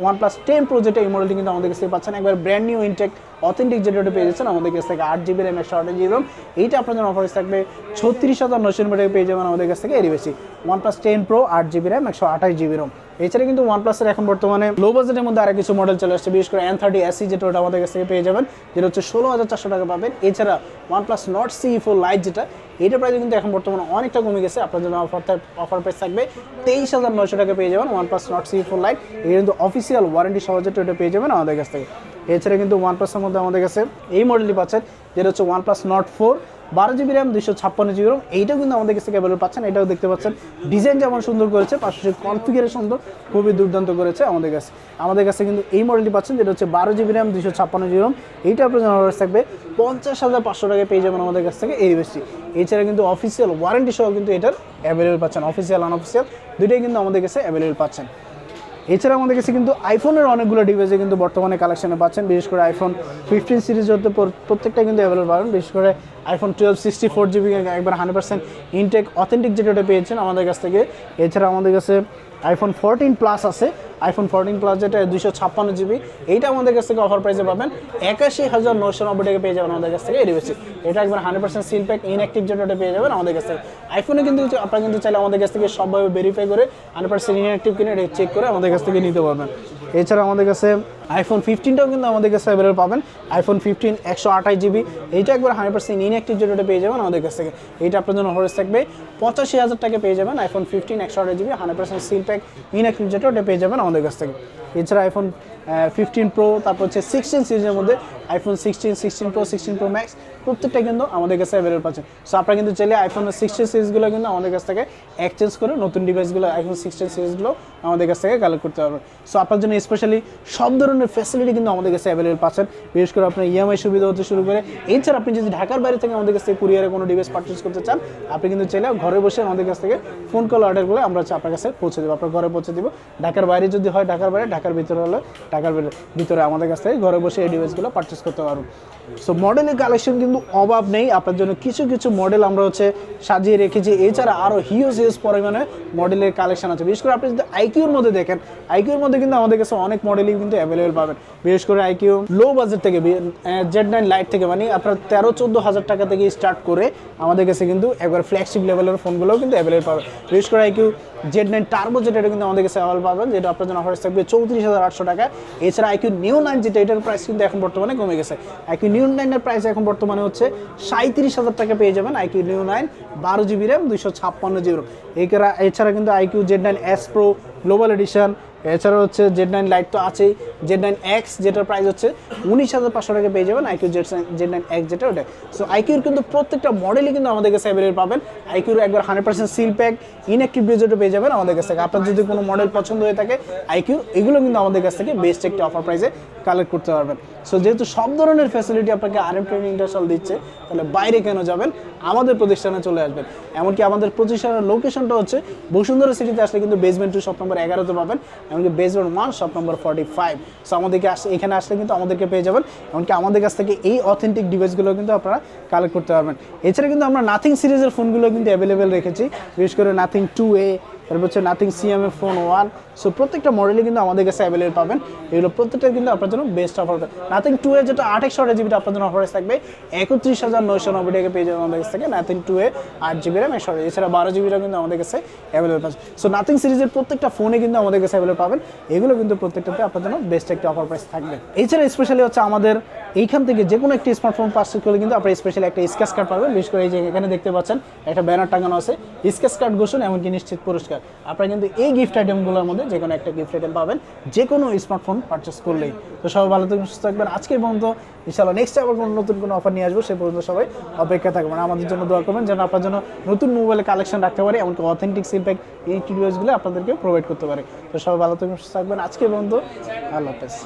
ওয়ান প্লাস টেন প্রো যেটা এই মডেলটি কিন্তু আমাদের কাছে পাচ্ছেন, একবার ব্র্যান্ড নিউ ইনটেক অথেন্টিক যেটা পেয়ে যাচ্ছেন, আমাদের কাছ থেকে আট জিবি র্যাম একশো আট জিবি র্যাম এইটা আপনাদের অফার থাকবে ছত্রিশ হাজার নশো টাকা পেয়ে যাবেন আমাদের কাছ থেকে। এরই বেশি। ওয়ান প্লাস টেন প্রো আট জিবি র্যাম একশো আঠাশ জিবি র্যাম এছাড়া কিন্তু ওয়ান প্লাসের এখন বর্তমানে লো বাজেটের মধ্যে আরও কিছু মডেল চলে আসছে, বিশেষ করে এন থার্টি এসি যেটা ওটা আমাদের কাছ থেকে পেয়ে যাবেন, যেটা হচ্ছে ষোলো হাজার চারশো টাকা পাবেন। এছাড়া OnePlus Nord C four lite যেটা এটা প্রাইস কিন্তু এখন বর্তমানে অনেকটা কমে গেছে। আপনার জন্য অফার অফার প্রাইস থাকবে তেইশ হাজার নয়শো টাকা পেয়ে যাবেন OnePlus Nord C four lite এটা কিন্তু অফিসিয়াল ওয়ারেন্টি সহ যেটা ওটা পেয়ে যাবেন আমাদের কাছ থেকে। এছাড়া কিন্তু ওয়ান প্লাসের মধ্যে আমাদের কাছে এই মডেলটি পাচ্ছেন, যেটা হচ্ছে ওয়ান প্লাস নট ফোর বারো জিবি র্যাম দুশো ছাপ্পান্ন জিবি র্যাম, এইটাও কিন্তু আমাদের কাছে অ্যাভেলেবল পাচ্ছেন। এটাও দেখতে পাচ্ছেন। ডিজাইন যেমন সুন্দর করেছে, পাশাপাশি কনফিগারেশন তো খুবই দুর্দান্ত করেছে আমাদের কাছে। আমাদের কাছে কিন্তু এই মডেলটি পাচ্ছেন, যেটা হচ্ছে বারো জিবি র্যাম দুশো ছাপ্পান্ন জিবি র্যাম। এইটা আপনার জন্য থাকবে পঞ্চাশ হাজার পাঁচশো টাকায় পেয়ে যাবেন আমাদের কাছ থেকে এই বেশি এছাড়া কিন্তু অফিসিয়াল ওয়ারেন্টি সহ কিন্তু এটার অ্যাভেলেবল পাচ্ছেন। অফিসিয়াল আনঅফিসিয়াল দুইটাই কিন্তু আমাদের কাছে অ্যাভেলেবল পাচ্ছেন। এছাড়া আমাদের কাছে কিন্তু আইফোনের অনেকগুলো ডিভাইসে কিন্তু বর্তমানে কালেকশনে পাচ্ছেন। বিশেষ করে আইফোন ফিফটিন সিরিজ হতে পর- প্রত্যেকটা কিন্তু অ্যাভেলেবল পাবেন। বিশেষ করে iPhone twelve sixty four GB একবার হান্ড্রেড পার্সেন্ট ইনটেক অথেন্টিক যেটা পেয়েছেন আমাদের কাছ থেকে। এছাড়া আমাদের কাছে আইফোন ফোরটিন প্লাস আছে। আইফোন ফোরটিন প্লাস যেটা দুইশো ছাপ্পান্ন জিবি এইটা আমাদের কাছ থেকে অফার প্রাইসে পাবেন। একাশি হাজার নশো নব্বই টাকা পেয়ে যাবেন আমাদের কাছ থেকে এই বেশি এটা একবার hundred percent seal pack inactive যেটা পেয়ে যাবেন আমাদের কাছ থেকে। আইফোনে কিন্তু আপনারা কিন্তু চাইলে আমাদের কাছ থেকে সবভাবে ভেরিফাই করে হান্ড্রেড পার্সেন্ট ইনঅ্যাক্টিভ কিনে এটা চেক করে আমাদের কাছ থেকে নিতে পারবেন। এছাড়া আমাদের কাছে আইফোন ফিফটিনটাও কিন্তু আমাদের কাছে অ্যাভেলেবল পাবেন। আইফোন ফিফটিন একশো আঠাশ জিবি এইটা একবার হান্ড্রেড পার্সেন্ট ইনঅ্যাক্টিভ যেটা পেয়ে যাবেন আমাদের কাছ থেকে। এইটা আপনার জন্য খরচ থাকবে। পঁচাশি হাজার টাকা পেয়ে যাবেন আইফোন ফিফটিন একশো আঠাশ GB hundred percent seal pack inactive যেটা ওটা পেয়ে যাবেন আমাদের কাছ থেকে। এছাড়া আইফোন ফিফটিন প্রো তারপর হচ্ছে সিক্সটিন সিরিজের মধ্যে iPhone sixteen sixteen pro sixteen pro max প্রত্যেকটা কিন্তু আমাদের কাছে অ্যাভেলেবল পাচ্ছেন। সো আপনারা কিন্তু চাইলে আইফোনের সিক্সটিন সিরিজগুলো কিন্তু আমাদের কাছ থেকে এক্সচেঞ্জ করে নতুন ডিভাইসগুলো আইফোন সিক্সটিন সিরিজগুলো আমাদের কাছ থেকে কালেক্ট করতে পারবেন। সো আপনার জন্য স্পেশালি সব ধরনের ফ্যাসিলিটি কিন্তু আমাদের কাছে অ্যাভেলেবল পাচ্ছেন। বিশেষ করে আপনার ইএমআই সুবিধা হতে শুরু করে, এছাড়া আপনি যদি ঢাকার বাইরে থেকে আমাদের কাছ থেকে কুরিয়ারে কোনো ডিভাইস পারচেস করতে চান, আপনি কিন্তু চাইলে ঘরে বসে আমাদের কাছ থেকে ফোন কল অর্ডার করে আমরা হচ্ছে আপনার কাছে পৌঁছে দেবো। আপনার ঘরে পৌঁছে দেবো। ঢাকার বাইরে যদি হয়, ঢাকার বাইরে, ঢাকার ভিতরে হলে বাইরে- ভিতরে আমাদের কাছ থেকে ঘরে বসে এই ডিভাইসগুলো পারচেস করতে পারবেন সো মডেলের কালেকশন কিন্তু অভাব নেই। আপনার জন্য কিছু কিছু মডেল আমরা হচ্ছে সাজিয়ে রেখেছি। এছাড়া আরও হিউজ হিউজ পরিমাণে মডেলের কালেকশন আছে। বিশেষ করে আপনি যদি আইকিউর মধ্যে দেখেন আইকিউর মধ্যে কিন্তু আমাদের কাছে অনেক মডেলই কিন্তু অ্যাভেলেবেল পাবেন। বিশেষ করে আইকিউ লো বাজেট থেকে জেড নাইন লাইট থেকে মানে আপনার তেরো, চোদ্দ হাজার টাকা থেকে স্টার্ট করে আমাদের কাছে কিন্তু একবার ফ্ল্যাগশিপ লেভেলের ফোনগুলোও কিন্তু অ্যাভেলেবেল পাবেন। বিশেষ করে আইকিউ জেড নাইন টার্বো যেটা কিন্তু আমাদের কাছে অ্যাভেলেবল পাবেন, যেটা আপনার জন্য অফার থাকবে চৌত্রিশ হাজার আটশো টাকা। এছাড়া আইকিউ নিউ নাইন যেটা এটার প্রাইস কিন্তু এখন বর্তমানে কমে গেছে। আইকিউ নিউ নাইনের প্রাইস এখন বর্তমানে হচ্ছে সাঁত্রিশ হাজার টাকা পেয়ে যাবেন আইকিউ নিউ নাইন বারো জিবি র্যাম, দুইশো ছাপ্পান্ন জিবি র্যাম এছাড়া কিন্তু iQOO Z nine S pro global edition এছাড়া হচ্ছে জেড নাইন লাইট তো আছেই। জেড নাইন এক্স যেটার প্রাইস হচ্ছে উনিশ হাজার পাঁচশো টাকা পেয়ে যাবেন। IQOO Z Z nine X যেটা ওটা। সো আইকিউর কিন্তু প্রত্যেকটা মডেলই কিন্তু আমাদের কাছে অ্যাভেলেবল পাবেন। আইকিউর একবার hundred percent seal pack inactive ব্রিজেটও পেয়ে যাবেন আমাদের কাছ থেকে। আপনার যদি কোনো মডেল পছন্দ হয়ে থাকে আইকিউ এগুলো কিন্তু আমাদের কাছ থেকে বেস্ট একটি অফার প্রাইসে কালেক্ট করতে পারবেন। সো যেহেতু সব ধরনের ফ্যাসিলিটি আপনাকে আর এম ট্রেনিং ইন্টারন্যাশনাল দিচ্ছে, তাহলে বাইরে কেন যাবেন? আমাদের প্রতিষ্ঠানে চলে আসবেন। এমনকি আমাদের প্রতিষ্ঠানের লোকেশনটা হচ্ছে বসুন্ধরা সিটিতে আসলে কিন্তু বেসমেন্ট টু শপ নম্বর এগারোতে পাবেন। এমনকি basement one shop number forty five so আমাদেরকে আসলে এখানে আসলে কিন্তু আমাদেরকে পেয়ে যাবেন। এমনকি আমাদের কাছ থেকে এই অথেন্টিক ডিভাইসগুলো কিন্তু আপনারা কালেক্ট করতে পারবেন। এছাড়া কিন্তু আমরা নাথিং সিরিজের ফোনগুলো কিন্তু অ্যাভেলেবেল রেখেছি। বিশেষ করে নাথিং টু এ তারপর হচ্ছে Nothing CMF phone one so প্রত্যেকটা মডেলই কিন্তু আমাদের কাছে অ্যাভেলেবল পাবেন। এগুলো প্রত্যেকটা কিন্তু আপনার জন্য best offer Nothing two A যেটা আট একশো জিবিটা আপনার জন্য অফার থাকবে, একত্রিশ হাজার নয়শো নব্বই টাকা পেয়ে যাবেন আমাদের কাছ থেকে। নাথিং টু এ আট জিবি র্যাম একশো এছাড়া বারো জিবিটা কিন্তু আমাদের কাছে অ্যাভেলেবল পাচ্ছে সো নাথিং সিরিজের প্রত্যেকটা ফোনে কিন্তু আমাদের কাছে অ্যাভেলেবল পাবেন। এগুলো কিন্তু প্রত্যেকটাতে আপনার জন্য বেস্ট একটা অফার প্রাইস থাকবে। এছাড়া স্পেশালি হচ্ছে আমাদের এইখান থেকে যে কোনো একটি স্মার্টফোন পার্সেল করলে কিন্তু আপনার স্পেশালি একটা স্ক্যাচ কার্ড পাবেন। বিশেষ করে এই যে এখানে দেখতে পাচ্ছেন, একটা ব্যানার টাঙানো আছে। স্ক্যাচ কার্ড ঘোষণ এমনকি নিশ্চিত পুরস্কার। আপনারা কিন্তু এই গিফট আইটেমগুলোর মধ্যে যে কোনো একটা গিফট আইটেম পাবেন। যে কোনো স্মার্টফোন পারচেস করলেই। তো সবাই ভালো থাকবেন, সুস্থ থাকবেন। আজকের পর্যন্ত ইনশাল্লাহ নেক্সট আবার কোনো নতুন কোনো অফার নিয়ে আসব, সে পর্যন্ত সবাই অপেক্ষা থাকবেন। আমাদের জন্য দোয়া করবেন যেন আপনার জন্য নতুন মোবাইলের কালেকশন রাখতে পারে, এমনকি অথেন্টিক সিলপ্যাক এই টিডিওসগুলো আপনাদেরকে প্রোভাইড করতে পারে। তো সবাই ভালো থাকবেন, সুস্থ থাকবেন। আজকের পর্যন্ত আল্লাহ হাফেজ।